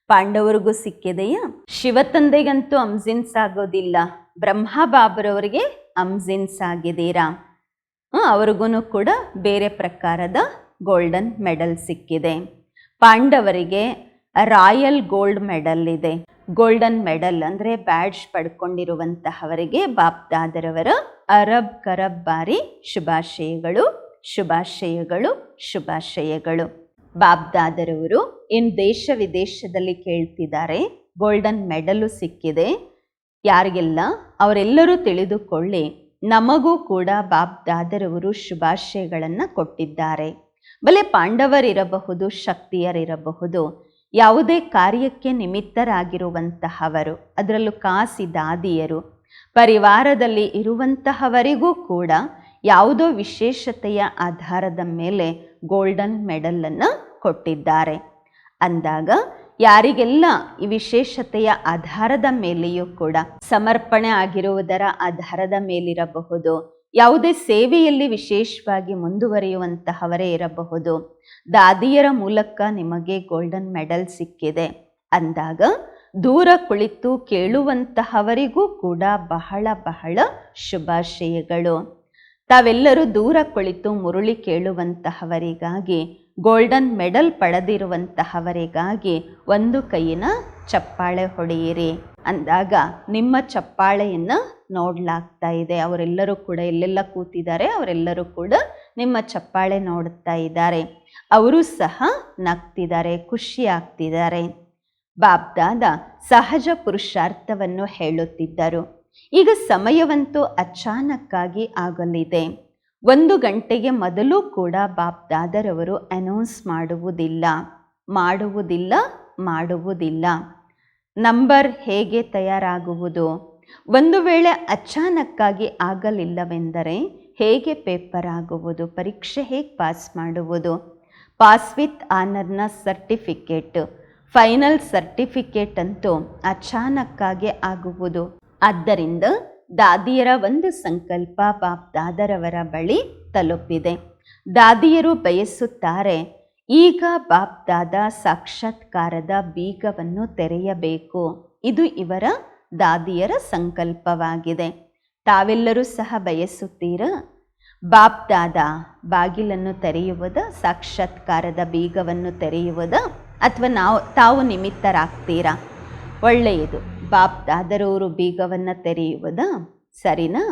ಪಾಂಡವರಿಗೂ ಸಿಕ್ಕಿದೆಯಾ? ಶಿವತಂದೆಗಂತೂ ಅಮ್ಜಿನ್ಸ್ ಆಗೋದಿಲ್ಲ ಬ್ರಹ್ಮ ಬಾಬರವರಿಗೆ ಅಮ್ಜಿನ್ಸ್ ಆಗಿದ್ದೀರಾ ಅವ್ರಿಗೂ ಕೂಡ ಬೇರೆ ಪ್ರಕಾರದ ಗೋಲ್ಡನ್ ಮೆಡಲ್ ಸಿಕ್ಕಿದೆ. ಪಾಂಡವರಿಗೆ ರಾಯಲ್ ಗೋಲ್ಡ್ ಮೆಡಲ್ ಇದೆ. ಗೋಲ್ಡನ್ ಮೆಡಲ್ ಅಂದರೆ ಬ್ಯಾಡ್ಜ್ ಪಡ್ಕೊಂಡಿರುವಂತಹವರಿಗೆ ಬಾಪ್ದಾದರವರ ಅರಬ್ ಕರಬ್ ಬಾರಿ ಶುಭಾಶಯಗಳು ಶುಭಾಶಯಗಳು ಶುಭಾಶಯಗಳು. ಬಾಬ್ದಾದರವರು ಇನ್ನು ದೇಶ ವಿದೇಶದಲ್ಲಿ ಕೇಳ್ತಿದ್ದಾರೆ, ಗೋಲ್ಡನ್ ಮೆಡಲು ಸಿಕ್ಕಿದೆ. ಯಾರಿಗೆಲ್ಲ ಅವರೆಲ್ಲರೂ ತಿಳಿದುಕೊಳ್ಳಿ, ನಮಗೂ ಕೂಡ ಬಾಬ್ ದಾದರವರು ಶುಭಾಶಯಗಳನ್ನು ಕೊಟ್ಟಿದ್ದಾರೆ. ಬಲೆ ಪಾಂಡವರಿರಬಹುದು, ಶಕ್ತಿಯರಿರಬಹುದು, ಯಾವುದೇ ಕಾರ್ಯಕ್ಕೆ ನಿಮಿತ್ತರಾಗಿರುವಂತಹವರು, ಅದರಲ್ಲೂ ಕಾಸಿ ದಾದಿಯರು, ಪರಿವಾರದಲ್ಲಿ ಇರುವಂತಹವರಿಗೂ ಕೂಡ ಯಾವುದೋ ವಿಶೇಷತೆಯ ಆಧಾರದ ಮೇಲೆ ಗೋಲ್ಡನ್ ಮೆಡಲನ್ನು ಕೊಟ್ಟಿದ್ದಾರೆ. ಅಂದಾಗ ಯಾರಿಗೆಲ್ಲ ಈ ವಿಶೇಷತೆಯ ಆಧಾರದ ಮೇಲೆಯೂ ಕೂಡ ಸಮರ್ಪಣೆ ಆಗಿರುವುದರ ಆಧಾರದ ಮೇಲಿರಬಹುದು, ಯಾವುದೇ ಸೇವೆಯಲ್ಲಿ ವಿಶೇಷವಾಗಿ ಮುಂದುವರಿಯುವಂತಹವರೇ ಇರಬಹುದು. ದಾದಿಯರ ಮೂಲಕ ನಿಮಗೆ ಗೋಲ್ಡನ್ ಮೆಡಲ್ ಸಿಕ್ಕಿದೆ. ಅಂದಾಗ ದೂರ ಕುಳಿತು ಕೇಳುವಂತಹವರಿಗೂ ಕೂಡ ಬಹಳ ಬಹಳ ಶುಭಾಶಯಗಳು. ತಾವೆಲ್ಲರೂ ದೂರ ಕುಳಿತು ಮುರುಳಿ ಕೇಳುವಂತಹವರಿಗಾಗಿ ಗೋಲ್ಡನ್ ಮೆಡಲ್ ಪಡೆದಿರುವಂತಹವರಿಗಾಗಿ ಒಂದು ಕೈಯಿನ ಚಪ್ಪಾಳೆ ಹೊಡೆಯಿರಿ. ಅಂದಾಗ ನಿಮ್ಮ ಚಪ್ಪಾಳೆಯನ್ನು ನೋಡ್ಲಾಗ್ತಾ ಇದೆ. ಅವರೆಲ್ಲರೂ ಕೂಡ ಎಲ್ಲೆಲ್ಲ ಕೂತಿದ್ದಾರೆ, ಅವರೆಲ್ಲರೂ ಕೂಡ ನಿಮ್ಮ ಚಪ್ಪಾಳೆ ನೋಡುತ್ತಾ ಇದ್ದಾರೆ. ಅವರು ಸಹ ನಗ್ತಿದ್ದಾರೆ ಖುಷಿ ಆಗ್ತಿದ್ದಾರೆ ಬಾಬ್ದಾದ ಸಹಜ ಪುರುಷಾರ್ಥವನ್ನು ಹೇಳುತ್ತಿದ್ದರು. ಈಗ ಸಮಯವಂತೂ ಅಚಾನಕ್ಕಾಗಿ ಆಗಲಿದೆ. ಒಂದು ಗಂಟೆಗೆ ಮೊದಲು ಕೂಡ ಬಾಪ್ದಾದರವರು ಅನೌನ್ಸ್ ಮಾಡುವುದಿಲ್ಲ ಮಾಡುವುದಿಲ್ಲ ಮಾಡುವುದಿಲ್ಲ. ನಂಬರ್ ಹೇಗೆ ತಯಾರಾಗುವುದು? ಒಂದು ವೇಳೆ ಅಚಾನಕ್ಕಾಗಿ ಆಗಲಿಲ್ಲವೆಂದರೆ ಹೇಗೆ ಪೇಪರ್ ಆಗುವುದು? ಪರೀಕ್ಷೆ ಹೇಗೆ ಪಾಸ್ ಮಾಡುವುದು? ಪಾಸ್ ವಿತ್ ಆನರ್ನ ಸರ್ಟಿಫಿಕೇಟ್ ಫೈನಲ್ ಸರ್ಟಿಫಿಕೇಟ್ ಅಂತೂ ಅಚಾನಕ್ಕಾಗಿ ಆಗುವುದು. ಆದ್ದರಿಂದ ದಾದಿಯರ ಒಂದು ಸಂಕಲ್ಪ ಬಾಪ್ ದಾದರವರ ಬಳಿ ತಲುಪಿದೆ. ದಾದಿಯರು ಬಯಸುತ್ತಾರೆ, ಈಗ ಬಾಪ್ ದಾದ ಸಾಕ್ಷಾತ್ಕಾರದ ಬೀಗವನ್ನು ತೆರೆಯಬೇಕು. ಇದು ಇವರ ದಾದಿಯರ ಸಂಕಲ್ಪವಾಗಿದೆ. ತಾವೆಲ್ಲರೂ ಸಹ ಬಯಸುತ್ತೀರಾ? ಬಾಪ್ ದಾದ ಬಾಗಿಲನ್ನು ತೆರೆಯುವುದ, ಸಾಕ್ಷಾತ್ಕಾರದ ಬೀಗವನ್ನು ತೆರೆಯುವುದ ಅಥವಾ ನಾವು ತಾವು ನಿಮಿತ್ತರಾಗ್ತೀರಾ? ಒಳ್ಳೆಯದು. ಬಾಪ್ದಾದರವರು ಬೀಗವನ್ನು ತೆರೆಯುವುದ ಸರಿನಾ?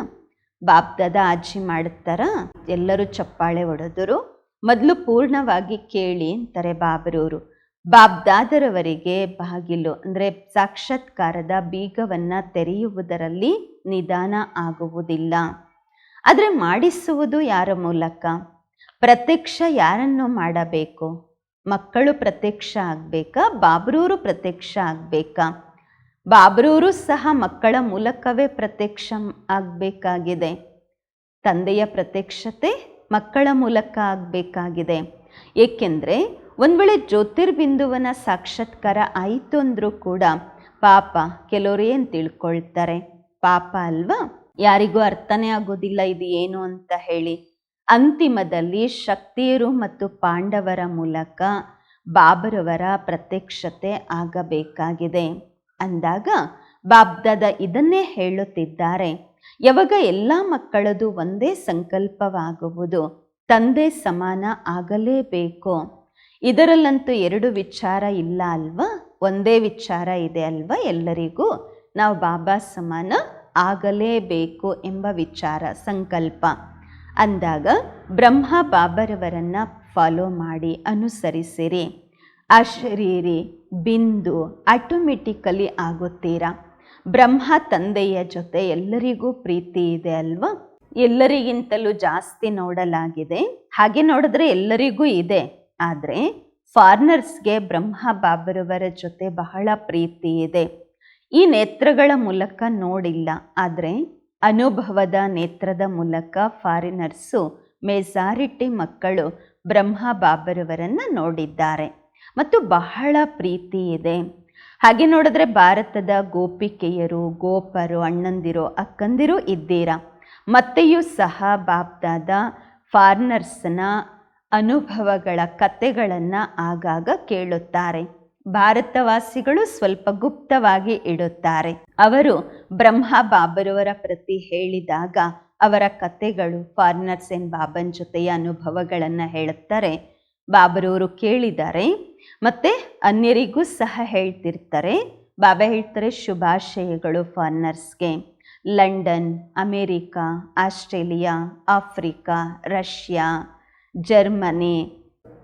ಬಾಪ್ದಾದ ಅಜ್ಜಿ ಮಾಡುತ್ತಾರ ಎಲ್ಲರೂ ಚಪ್ಪಾಳೆ ಹೊಡೆದರು. ಮೊದಲು ಪೂರ್ಣವಾಗಿ ಕೇಳಿ ಅಂತಾರೆ ಬಾಬರವರು ಬಾಬ್ದಾದರವರಿಗೆ ಬಾಗಿಲು, ಅಂದರೆ ಸಾಕ್ಷಾತ್ಕಾರದ ಬೀಗವನ್ನು ತೆರೆಯುವುದರಲ್ಲಿ ನಿಧಾನ ಆಗುವುದಿಲ್ಲ. ಆದರೆ ಮಾಡಿಸುವುದು ಯಾರ ಮೂಲಕ? ಪ್ರತ್ಯಕ್ಷ ಯಾರನ್ನು ಮಾಡಬೇಕು? ಮಕ್ಕಳು ಪ್ರತ್ಯಕ್ಷ ಆಗಬೇಕಾ? ಬಾಬ್ರೂರು ಪ್ರತ್ಯಕ್ಷ ಆಗಬೇಕಾ? ಬಾಬ್ರೂರು ಸಹ ಮಕ್ಕಳ ಮೂಲಕವೇ ಪ್ರತ್ಯಕ್ಷ ಆಗಬೇಕಾಗಿದೆ. ತಂದೆಯ ಪ್ರತ್ಯಕ್ಷತೆ ಮಕ್ಕಳ ಮೂಲಕ ಆಗಬೇಕಾಗಿದೆ. ಏಕೆಂದರೆ, ಒಂದು ವೇಳೆ ಜ್ಯೋತಿರ್ಬಿಂದುವನ ಸಾಕ್ಷಾತ್ಕಾರ ಆಯಿತು ಅಂದರೂ ಕೂಡ ಪಾಪ ಕೆಲವರು ಏನು ತಿಳ್ಕೊಳ್ತಾರೆ? ಪಾಪ ಅಲ್ವಾ? ಯಾರಿಗೂ ಅರ್ಥನೇ ಆಗೋದಿಲ್ಲ ಇದು ಏನು ಅಂತ ಹೇಳಿ. ಅಂತಿಮದಲ್ಲಿ ಶಕ್ತಿಯರು ಮತ್ತು ಪಾಂಡವರ ಮೂಲಕ ಬಾಬರವರ ಪ್ರತ್ಯಕ್ಷತೆ ಆಗಬೇಕಾಗಿದೆ. ಅಂದಾಗ ಬಾಬ್ದಾದ ಇದನ್ನೇ ಹೇಳುತ್ತಿದ್ದಾರೆ. ಯಾವಾಗ ಎಲ್ಲ ಮಕ್ಕಳದು ಒಂದೇ ಸಂಕಲ್ಪವಾಗುವುದು, ತಂದೆ ಸಮಾನ ಆಗಲೇಬೇಕು. ಇದರಲ್ಲಂತೂ ಎರಡು ವಿಚಾರ ಇಲ್ಲ ಅಲ್ವಾ? ಒಂದೇ ವಿಚಾರ ಇದೆ ಅಲ್ವಾ ಎಲ್ಲರಿಗೂ? ನಾವು ಬಾಬಾ ಸಮಾನ ಆಗಲೇಬೇಕು ಎಂಬ ವಿಚಾರ, ಸಂಕಲ್ಪ. ಅಂದಾಗ, ಬ್ರಹ್ಮ ಬಾಬರವರನ್ನು ಫಾಲೋ ಮಾಡಿ ಅನುಸರಿಸಿರಿ. ಅಶರೀರಿ, ಬಿಂದು ಆಟೋಮೆಟಿಕಲಿ ಆಗುತ್ತೀರಾ? ಬ್ರಹ್ಮ ತಂದೆಯ ಜೊತೆ ಎಲ್ಲರಿಗೂ ಪ್ರೀತಿ ಇದೆ ಅಲ್ವಾ? ಎಲ್ಲರಿಗಿಂತಲೂ ಜಾಸ್ತಿ ನೋಡಲಾಗಿದೆ. ಹಾಗೆ ನೋಡಿದ್ರೆ ಎಲ್ಲರಿಗೂ ಇದೆ. ಆದರೆ ಫಾರ್ನರ್ಸ್ಗೆ ಬ್ರಹ್ಮ ಬಾಬರವರ ಜೊತೆ ಬಹಳ ಪ್ರೀತಿ ಇದೆ. ಈ ನೇತ್ರಗಳ ಮೂಲಕ ನೋಡಿಲ್ಲ. ಆದರೆ ಅನುಭವದ ನೇತ್ರದ ಮೂಲಕ ಫಾರಿನರ್ಸು, ಮೆಜಾರಿಟಿ ಮಕ್ಕಳು ಬ್ರಹ್ಮ ಬಾಬರವರನ್ನು ನೋಡಿದ್ದಾರೆ. ಮತ್ತು ಬಹಳ ಪ್ರೀತಿ ಇದೆ. ಹಾಗೆ ನೋಡಿದ್ರೆ ಭಾರತದ ಗೋಪಿಕೆಯರು, ಗೋಪರು, ಅಣ್ಣಂದಿರು, ಅಕ್ಕಂದಿರು ಇದ್ದೀರಾ? ಮತ್ತೆಯೂ ಸಹ ಬಾಬ್ದಾದ ಫಾರ್ನರ್ಸ್ನ ಅನುಭವಗಳ ಕತೆಗಳನ್ನು ಆಗಾಗ ಕೇಳುತ್ತಾರೆ. ಭಾರತವಾಸಿಗಳು ಸ್ವಲ್ಪ ಗುಪ್ತವಾಗಿ ಇಡುತ್ತಾರೆ. ಅವರು ಬ್ರಹ್ಮ ಬಾಬರವರ ಪ್ರತಿ ಹೇಳಿದಾಗ ಅವರ ಕತೆಗಳು ಫಾರ್ನರ್ಸ್ ಎನ್ ಬಾಬನ್ ಜೊತೆಯ ಅನುಭವಗಳನ್ನು ಹೇಳುತ್ತಾರೆ. ಬಾಬರವರು ಕೇಳಿದ್ದಾರೆ, ಮತ್ತು ಅನ್ಯರಿಗೂ ಸಹ ಹೇಳ್ತಿರ್ತಾರೆ. ಬಾಬಾ ಹೇಳ್ತಾರೆ, ಶುಭಾಶಯಗಳು ಫಾರ್ನರ್ಸ್ಗೆ. London, America, Australia, Africa, Russia, Germany.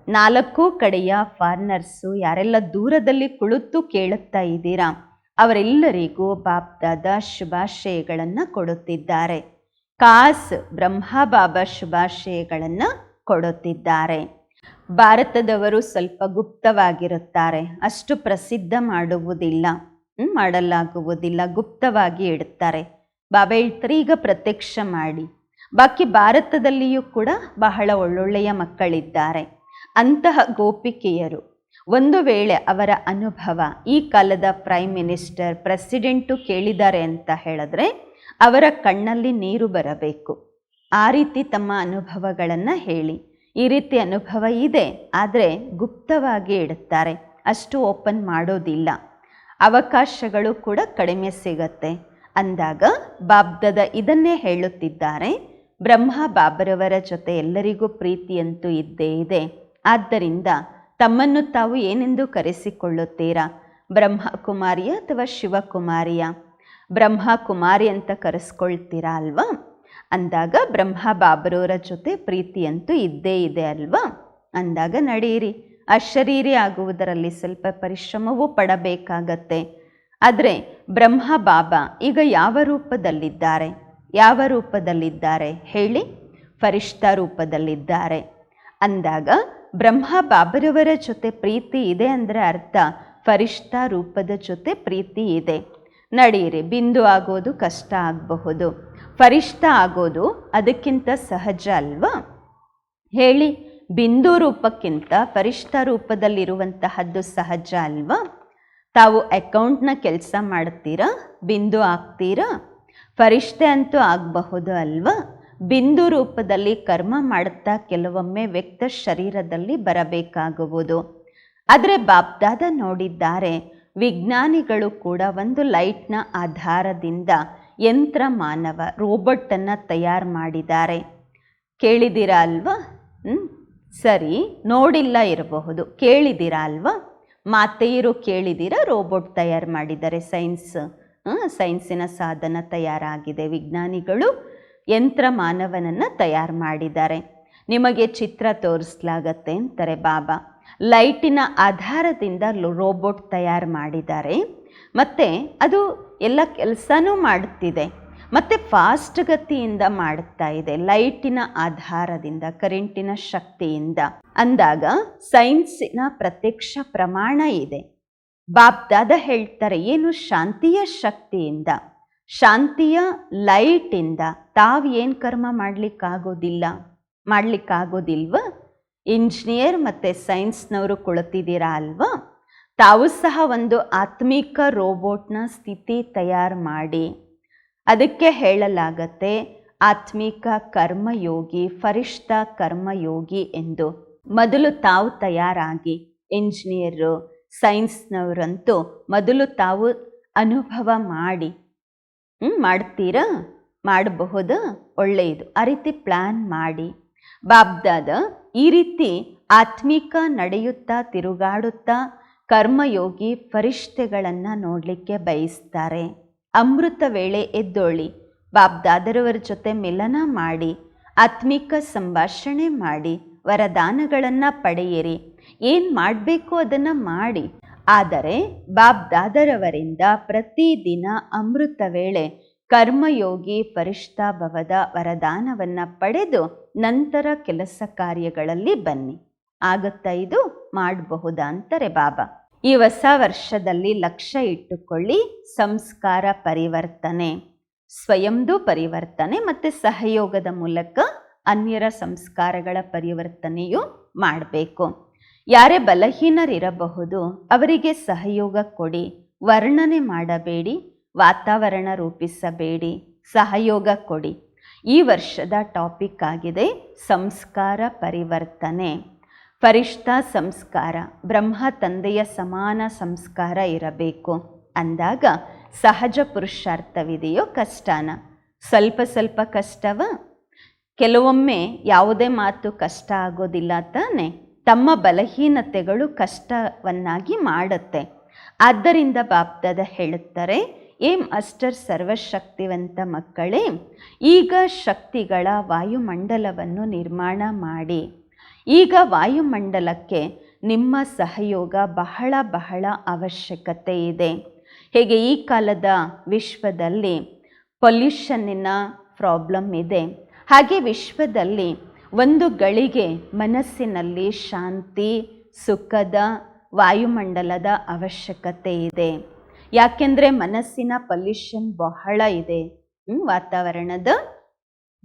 ನಾಲ್ಕು ಕಡೆಯ ಫಾರ್ನರ್ಸು ಯಾರೆಲ್ಲ ದೂರದಲ್ಲಿ ಕುಳಿತು ಕೇಳುತ್ತಾ ಇದ್ದೀರಾ, ಅವರೆಲ್ಲರಿಗೂ ಬಾಬ್ದಾದ ಶುಭಾಶಯಗಳನ್ನು ಕೊಡುತ್ತಿದ್ದಾರೆ. ಕಾಸ್ ಬ್ರಹ್ಮ ಬಾಬಾ ಶುಭಾಶಯಗಳನ್ನು ಕೊಡುತ್ತಿದ್ದಾರೆ. ಭಾರತದವರು ಸ್ವಲ್ಪ ಗುಪ್ತವಾಗಿರುತ್ತಾರೆ. ಅಷ್ಟು ಪ್ರಸಿದ್ಧ ಮಾಡುವುದಿಲ್ಲ. ಮಾಡಲಾಗುವುದಿಲ್ಲ. ಗುಪ್ತವಾಗಿ ಇಡುತ್ತಾರೆ. ಬಾಬಾ ಹೇಳ್ತಾರೆ ಈಗ ಪ್ರತ್ಯಕ್ಷ ಮಾಡಿ. ಬಾಕಿ ಭಾರತದಲ್ಲಿಯೂ ಕೂಡ ಬಹಳ ಒಳ್ಳೊಳ್ಳೆಯ ಮಕ್ಕಳಿದ್ದಾರೆ. ಅಂತಹ ಗೋಪಿಕೆಯರು. ಒಂದು ವೇಳೆ ಅವರ ಅನುಭವ ಈ ಕಾಲದ ಪ್ರೈಮ್ ಮಿನಿಸ್ಟರ್ ಪ್ರೆಸಿಡೆಂಟು ಕೇಳಿದ್ದಾರೆ ಅಂತ ಹೇಳಿದ್ರೆ ಅವರ ಕಣ್ಣಲ್ಲಿ ನೀರು ಬರಬೇಕು. ಆ ರೀತಿ ತಮ್ಮ ಅನುಭವಗಳನ್ನು ಹೇಳಿ. ಈ ರೀತಿ ಅನುಭವ ಇದೆ. ಆದರೆ ಗುಪ್ತವಾಗಿ ಇಡುತ್ತಾರೆ. ಅಷ್ಟು ಓಪನ್ ಮಾಡೋದಿಲ್ಲ. ಅವಕಾಶಗಳು ಕೂಡ ಕಡಿಮೆ ಸಿಗತ್ತೆ. ಅಂದಾಗ ಬಾಬ್ದದ ಇದನ್ನೇ ಹೇಳುತ್ತಿದ್ದಾರೆ. ಬ್ರಹ್ಮ ಬಾಬರವರ ಜೊತೆ ಎಲ್ಲರಿಗೂ ಪ್ರೀತಿಯಂತೂ ಇದ್ದೇ ಇದೆ. ಆದ್ದರಿಂದ ತಮ್ಮನ್ನು ತಾವು ಏನೆಂದು ಕರೆಸಿಕೊಳ್ಳುತ್ತೀರಾ? ಬ್ರಹ್ಮ ಕುಮಾರಿಯ ಅಥವಾ ಶಿವಕುಮಾರಿಯ? ಬ್ರಹ್ಮ ಕುಮಾರಿ ಅಂತ ಕರೆಸ್ಕೊಳ್ತೀರಾ ಅಲ್ವಾ? ಅಂದಾಗ ಬ್ರಹ್ಮ ಬಾಬರವರ ಜೊತೆ ಪ್ರೀತಿಯಂತೂ ಇದ್ದೇ ಇದೆ ಅಲ್ವಾ? ಅಂದಾಗ ನಡೆಯಿರಿ. ಅಶರೀರಿ ಆಗುವುದರಲ್ಲಿ ಸ್ವಲ್ಪ ಪರಿಶ್ರಮವೂ ಪಡಬೇಕಾಗತ್ತೆ. ಆದರೆ ಬ್ರಹ್ಮ ಬಾಬಾ ಈಗ ಯಾವ ರೂಪದಲ್ಲಿದ್ದಾರೆ? ಯಾವ ರೂಪದಲ್ಲಿದ್ದಾರೆ ಹೇಳಿ? ಫರಿಷ್ಠ ರೂಪದಲ್ಲಿದ್ದಾರೆ. ಅಂದಾಗ ಬ್ರಹ್ಮ ಬಾಬರವರ ಜೊತೆ ಪ್ರೀತಿ ಇದೆ ಅಂದರೆ ಅರ್ಥ, ಫರಿಷ್ಠ ರೂಪದ ಜೊತೆ ಪ್ರೀತಿ ಇದೆ. ನಡೆಯಿರಿ. ಬಿಂದು ಆಗೋದು ಕಷ್ಟ ಆಗಬಹುದು. ಫರಿಷ್ಠ ಆಗೋದು ಅದಕ್ಕಿಂತ ಸಹಜ ಅಲ್ವಾ? ಹೇಳಿ, ಬಿಂದು ರೂಪಕ್ಕಿಂತ ಪರಿಷ್ಠ ರೂಪದಲ್ಲಿರುವಂತಹದ್ದು ಸಹಜ ಅಲ್ವಾ? ತಾವು ಅಕೌಂಟ್ನ ಕೆಲಸ ಮಾಡ್ತೀರಾ? ಬಿಂದು ಆಗ್ತೀರಾ ಪರಿಷ್ಠೆ ಅಂತೂ ಆಗಬಹುದು ಅಲ್ವಾ? ಬಿಂದು ರೂಪದಲ್ಲಿ ಕರ್ಮ ಮಾಡುತ್ತಾ ಕೆಲವೊಮ್ಮೆ ವ್ಯಕ್ತ ಶರೀರದಲ್ಲಿ ಬರಬೇಕಾಗುವುದು. ಆದರೆ ಬಾಬ್ದಾದ ನೋಡಿದ್ದಾರೆ, ವಿಜ್ಞಾನಿಗಳು ಕೂಡ ಒಂದು ಲೈಟ್ನ ಆಧಾರದಿಂದ ಯಂತ್ರ ಮಾನವ ರೋಬೋಟನ್ನು ತಯಾರು ಮಾಡಿದ್ದಾರೆ. ಕೇಳಿದ್ದೀರಾ ಅಲ್ವಾ? ಸರಿ, ನೋಡಿಲ್ಲ ಇರಬಹುದು. ಕೇಳಿದ್ದೀರಾ ಅಲ್ವಾ? ಮಾತೆಯರು ಕೇಳಿದ್ದೀರಾ? ರೋಬೋಟ್ ತಯಾರು ಮಾಡಿದ್ದಾರೆ. ಸೈನ್ಸ್ ಸೈನ್ಸಿನ ಸಾಧನ ತಯಾರಾಗಿದೆ ವಿಜ್ಞಾನಿಗಳು. ಯಂತ್ರ ಮಾನವನನ್ನು ತಯಾರು ಮಾಡಿದ್ದಾರೆ. ನಿಮಗೆ ಚಿತ್ರ ತೋರಿಸ್ಲಾಗತ್ತೆ ಅಂತಾರೆ ಬಾಬಾ. ಲೈಟಿನ ಆಧಾರದಿಂದ ರೋಬೋಟ್ ತಯಾರು ಮಾಡಿದ್ದಾರೆ. ಮತ್ತು ಅದು ಎಲ್ಲ ಕೆಲಸನೂ ಮಾಡುತ್ತಿದೆ ಮತ್ತು ಫಾಸ್ಟ್ ಗತಿಯಿಂದ ಮಾಡುತ್ತಾ ಇದೆ, ಲೈಟಿನ ಆಧಾರದಿಂದ ಕರೆಂಟಿನ ಶಕ್ತಿಯಿಂದ. ಅಂದಾಗ ಸೈನ್ಸಿನ ಪ್ರತ್ಯಕ್ಷ ಪ್ರಮಾಣ ಇದೆ. ಬಾಬ್ದಾದ ಹೇಳ್ತಾರೆ, ಏನು ಶಾಂತಿಯ ಶಕ್ತಿಯಿಂದ? ಶಾಂತಿಯ ಲೈಟಿಂದ ತಾವು ಏನು ಕರ್ಮ ಮಾಡಲಿಕ್ಕಾಗೋದಿಲ್ಲ? ಮಾಡಲಿಕ್ಕಾಗೋದಿಲ್ವ? ಇಂಜಿನಿಯರ್ ಮತ್ತು ಸೈನ್ಸ್ನವರು ಕುಳಿತಿದ್ದೀರಾ ಅಲ್ವಾ? ತಾವು ಸಹ ಒಂದು ಆತ್ಮಿಕ ರೋಬೋಟ್ನ ಸ್ಥಿತಿ ತಯಾರು ಮಾಡಿ. ಅದಕ್ಕೆ ಹೇಳಲಾಗತ್ತೆ, ಆತ್ಮಿಕ ಕರ್ಮಯೋಗಿ, ಫರಿಷ್ಠ ಕರ್ಮಯೋಗಿ ಎಂದು. ಮೊದಲು ತಾವು ತಯಾರಾಗಿ. ಇಂಜಿನಿಯರು ಸೈನ್ಸ್ನವರಂತೂ ಮೊದಲು ತಾವು ಅನುಭವ ಮಾಡಿ. ಮಾಡ್ತೀರಾ? ಮಾಡಬಹುದು, ಒಳ್ಳೆಯದು. ಆ ರೀತಿ ಪ್ಲ್ಯಾನ್ ಮಾಡಿ. ಬಾಬ್ದಾದ ಈ ರೀತಿ ಆತ್ಮಿಕ ನಡೆಯುತ್ತಾ, ತಿರುಗಾಡುತ್ತಾ ಕರ್ಮಯೋಗಿ ಪರಿಷ್ಠೆಗಳನ್ನು ನೋಡಲಿಕ್ಕೆ ಬಯಸ್ತಾರೆ. ಅಮೃತ ವೇಳೆ ಎದ್ದೊಳಿ ಬಾಬ್ದಾದರವರ ಜೊತೆ ಮಿಲನ ಮಾಡಿ, ಆತ್ಮಿಕ ಸಂಭಾಷಣೆ ಮಾಡಿ, ವರದಾನಗಳನ್ನು ಪಡೆಯಿರಿ. ಏನು ಮಾಡಬೇಕು ಅದನ್ನು ಮಾಡಿ. ಆದರೆ ಬಾಬ್ದಾದರವರಿಂದ ಪ್ರತಿದಿನ ಅಮೃತ ವೇಳೆ ಕರ್ಮಯೋಗಿ ಪರಿಷ್ಠಾಭವದ ವರದಾನವನ್ನು ಪಡೆದು ನಂತರ ಕೆಲಸ ಕಾರ್ಯಗಳಲ್ಲಿ ಬನ್ನಿ. ಆಗುತ್ತಾ ಇದು ಮಾಡಬಹುದಾ ಅಂತಾರೆ ಬಾಬಾ. ಈ ಹೊಸ ವರ್ಷದಲ್ಲಿ ಲಕ್ಷ್ಯ ಇಟ್ಟುಕೊಳ್ಳಿ, ಸಂಸ್ಕಾರ ಪರಿವರ್ತನೆ, ಸ್ವಯಂದು ಪರಿವರ್ತನೆ ಮತ್ತು ಸಹಯೋಗದ ಮೂಲಕ ಅನ್ಯರ ಸಂಸ್ಕಾರಗಳ ಪರಿವರ್ತನೆಯು ಮಾಡಬೇಕು. ಯಾರೇ ಬಲಹೀನರಿರಬಹುದು, ಅವರಿಗೆ ಸಹಯೋಗ ಕೊಡಿ, ವರ್ಣನೆ ಮಾಡಬೇಡಿ, ವಾತಾವರಣ ರೂಪಿಸಬೇಡಿ, ಸಹಯೋಗ ಕೊಡಿ. ಈ ವರ್ಷದ ಟಾಪಿಕ್ ಆಗಿದೆ ಸಂಸ್ಕಾರ ಪರಿವರ್ತನೆ. ಫರಿಷ್ಠ ಸಂಸ್ಕಾರ, ಬ್ರಹ್ಮ ತಂದೆಯ ಸಮಾನ ಸಂಸ್ಕಾರ ಇರಬೇಕು. ಅಂದಾಗ ಸಹಜ ಪುರುಷಾರ್ಥವಿದೆಯೋ ಕಷ್ಟನ? ಸ್ವಲ್ಪ ಸ್ವಲ್ಪ ಕಷ್ಟವ? ಕೆಲವೊಮ್ಮೆ ಯಾವುದೇ ಮಾತು ಕಷ್ಟ ಆಗೋದಿಲ್ಲ ತಾನೆ? ತಮ್ಮ ಬಲಹೀನತೆಗಳು ಕಷ್ಟವನ್ನಾಗಿ ಮಾಡುತ್ತೆ. ಆದ್ದರಿಂದ ಬಾಪ್ದಾದ ಹೇಳುತ್ತಾರೆ ಏ ಮಾಸ್ಟರ್ ಸರ್ವಶಕ್ತಿವಂತ ಮಕ್ಕಳೇ, ಈಗ ಶಕ್ತಿಗಳ ವಾಯುಮಂಡಲವನ್ನು ನಿರ್ಮಾಣ ಮಾಡಿ. ಈಗ ವಾಯುಮಂಡಲಕ್ಕೆ ನಿಮ್ಮ ಸಹಯೋಗ ಬಹಳ ಬಹಳ ಅವಶ್ಯಕತೆ ಇದೆ. ಹೇಗೆ ಈ ಕಾಲದ ವಿಶ್ವದಲ್ಲಿ ಪೊಲ್ಯೂಷನ್ನಿನ ಪ್ರಾಬ್ಲಮ್ ಇದೆ. ಹಾಗೆ ವಿಶ್ವದಲ್ಲಿ ಒಂದು ಗಳಿಗೆ ಮನಸ್ಸಿನಲ್ಲಿ ಶಾಂತಿ, ಸುಖದ ವಾಯುಮಂಡಲದ ಅವಶ್ಯಕತೆ ಇದೆ. ಯಾಕೆಂದರೆ ಮನಸ್ಸಿನ ಪೊಲ್ಯೂಷನ್ ಬಹಳ ಇದೆ. ವಾತಾವರಣದ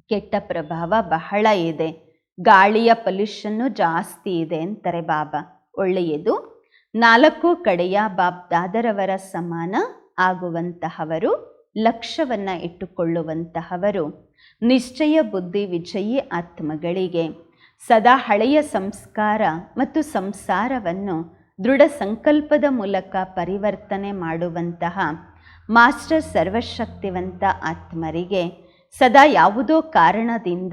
ಕೆಟ್ಟ ಪ್ರಭಾವ ಬಹಳ ಇದೆ. ಗಾಳಿಯ ಪೊಲ್ಯೂಷನ್ನು ಜಾಸ್ತಿ ಇದೆ ಅಂತಾರೆ ಬಾಬಾ. ಒಳ್ಳೆಯದು. ನಾಲ್ಕು ಕಡೆಯ ಬಾಬ್ ದಾದರವರ ಸಮಾನ ಆಗುವಂತಹವರು, ಲಕ್ಷ್ಯವನ್ನು ಇಟ್ಟುಕೊಳ್ಳುವಂತಹವರು, ನಿಶ್ಚಯ ಬುದ್ಧಿ ವಿಜಯಿ ಆತ್ಮಗಳಿಗೆ. ಸದಾ ಹಳೆಯ ಸಂಸ್ಕಾರ ಮತ್ತು ಸಂಸಾರವನ್ನು ದೃಢ ಸಂಕಲ್ಪದ ಮೂಲಕ ಪರಿವರ್ತನೆ ಮಾಡುವಂತಹ ಮಾಸ್ಟರ್ ಸರ್ವಶಕ್ತಿವಂತ ಆತ್ಮರಿಗೆ ಸದಾ ಯಾವುದೋ ಕಾರಣದಿಂದ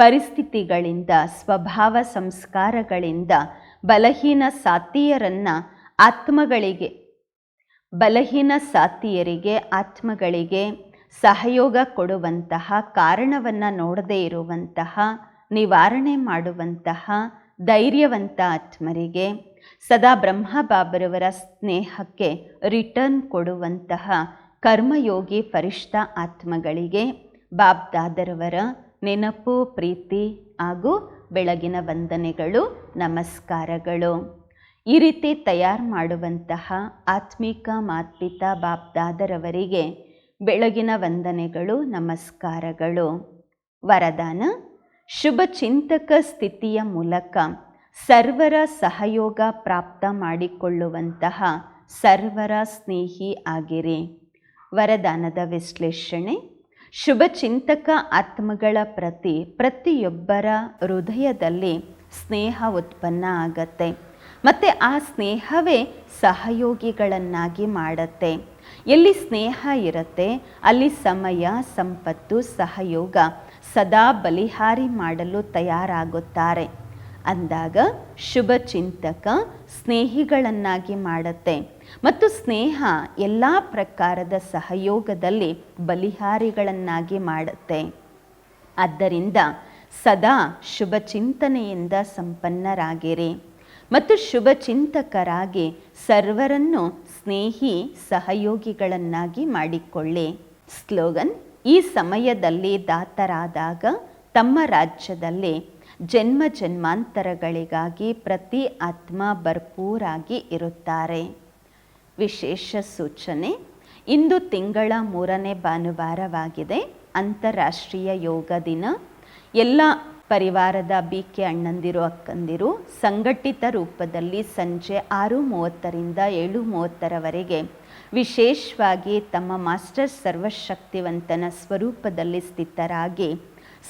ಪರಿಸ್ಥಿತಿಗಳಿಂದ, ಸ್ವಭಾವ ಸಂಸ್ಕಾರಗಳಿಂದ ಬಲಹೀನ ಸಾತಿಯರನ್ನ ಆತ್ಮಗಳಿಗೆ, ಬಲಹೀನ ಸಾತಿಯರಿಗೆ ಆತ್ಮಗಳಿಗೆ ಸಹಯೋಗ ಕೊಡುವಂತಹ, ಕಾರಣವನ್ನು ನೋಡದೇ ಇರುವಂತಹ, ನಿವಾರಣೆ ಮಾಡುವಂತಹ, ಧೈರ್ಯವಂತ ಆತ್ಮರಿಗೆ, ಸದಾ ಬ್ರಹ್ಮ ಬಾಬರವರ ಸ್ನೇಹಕ್ಕೆ ರಿಟರ್ನ್ ಕೊಡುವಂತಹ ಕರ್ಮಯೋಗಿ ಪರಿಷ್ಠ ಆತ್ಮಗಳಿಗೆ ಬಾಬ್ ದಾದರವರ ನೆನಪು, ಪ್ರೀತಿ ಹಾಗೂ ಬೆಳಗಿನ ವಂದನೆಗಳು, ನಮಸ್ಕಾರಗಳು. ಈ ರೀತಿ ತಯಾರು ಮಾಡುವಂತಹ ಆತ್ಮಿಕ ಮಾತ್ಪಿತ ಬಾಪ್ದಾದರವರಿಗೆ ಬೆಳಗಿನ ವಂದನೆಗಳು, ನಮಸ್ಕಾರಗಳು. ವರದಾನ, ಶುಭ ಚಿಂತಕ ಸ್ಥಿತಿಯ ಮೂಲಕ ಸರ್ವರ ಸಹಯೋಗ ಪ್ರಾಪ್ತ ಮಾಡಿಕೊಳ್ಳುವಂತಹ ಸರ್ವರ ಸ್ನೇಹಿ ಆಗಿರಿ. ವರದಾನದ ವಿಶ್ಲೇಷಣೆ ಶುಭ ಚಿಂತಕ ಆತ್ಮಗಳ ಪ್ರತಿ ಪ್ರತಿಯೊಬ್ಬರ ಹೃದಯದಲ್ಲಿ ಸ್ನೇಹ ಉತ್ಪನ್ನ ಆಗತ್ತೆ. ಮತ್ತು ಆ ಸ್ನೇಹವೇ ಸಹಯೋಗಿಗಳನ್ನಾಗಿ ಮಾಡತ್ತೆ. ಎಲ್ಲಿ ಸ್ನೇಹ ಇರುತ್ತೆ, ಅಲ್ಲಿ ಸಮಯ, ಸಂಪತ್ತು, ಸಹಯೋಗ ಸದಾ ಬಲಿಹಾರಿ ಮಾಡಲು ತಯಾರಾಗುತ್ತಾರೆ. ಅಂದಾಗ ಶುಭ ಚಿಂತಕ ಸ್ನೇಹಿಗಳನ್ನಾಗಿ ಮಾಡುತ್ತೆ. ಮತ್ತು ಸ್ನೇಹ ಎಲ್ಲ ಪ್ರಕಾರದ ಸಹಯೋಗದಲ್ಲಿ ಬಲಿಹಾರಿಗಳನ್ನಾಗಿ ಮಾಡುತ್ತೆ. ಆದ್ದರಿಂದ ಸದಾ ಶುಭ ಚಿಂತನೆಯಿಂದ ಸಂಪನ್ನರಾಗಿರಿ ಮತ್ತು ಶುಭ ಚಿಂತಕರಾಗಿ ಸರ್ವರನ್ನು ಸ್ನೇಹಿ ಸಹಯೋಗಿಗಳನ್ನಾಗಿ ಮಾಡಿಕೊಳ್ಳಿ. ಸ್ಲೋಗನ್, ಈ ಸಮಯದಲ್ಲಿ ದಾತರಾದಾಗ ತಮ್ಮ ರಾಜ್ಯದಲ್ಲಿ ಜನ್ಮ ಜನ್ಮಾಂತರಗಳಿಗಾಗಿ ಪ್ರತಿ ಆತ್ಮ ಭರ್ಪೂರಾಗಿ ಇರುತ್ತಾರೆ. ವಿಶೇಷ ಸೂಚನೆ. ಇಂದು ತಿಂಗಳ ಮೂರನೇ ಭಾನುವಾರವಾಗಿದೆ. ಅಂತಾರಾಷ್ಟ್ರೀಯ ಯೋಗ ದಿನ. ಎಲ್ಲ ಪರಿವಾರದ ಬಿ ಕೆ ಅಣ್ಣಂದಿರು, ಅಕ್ಕಂದಿರು ಸಂಘಟಿತ ರೂಪದಲ್ಲಿ ಸಂಜೆ ಆರು ಮೂವತ್ತರಿಂದ ಏಳು ಮೂವತ್ತರವರೆಗೆ ವಿಶೇಷವಾಗಿ ತಮ್ಮ ಮಾಸ್ಟರ್ ಸರ್ವಶಕ್ತಿವಂತನ ಸ್ವರೂಪದಲ್ಲಿ ಸ್ಥಿತರಾಗಿ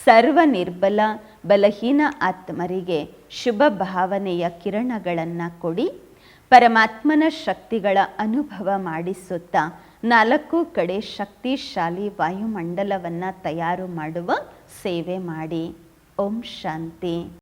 ಸರ್ವ ನಿರ್ಬಲ, ಬಲಹೀನ ಆತ್ಮರಿಗೆ ಶುಭ ಭಾವನೆಯ ಕಿರಣಗಳನ್ನು ಕೊಡಿ. ಪರಮಾತ್ಮನ ಶಕ್ತಿಗಳ ಅನುಭವ ಮಾಡಿಸುತ್ತಾ ನಾಲ್ಕು ಕಡೆ ಶಕ್ತಿಶಾಲಿ ವಾಯುಮಂಡಲವನ್ನು ತಯಾರು ಮಾಡುವ ಸೇವೆ ಮಾಡಿ. ಓಂ ಶಾಂತಿ.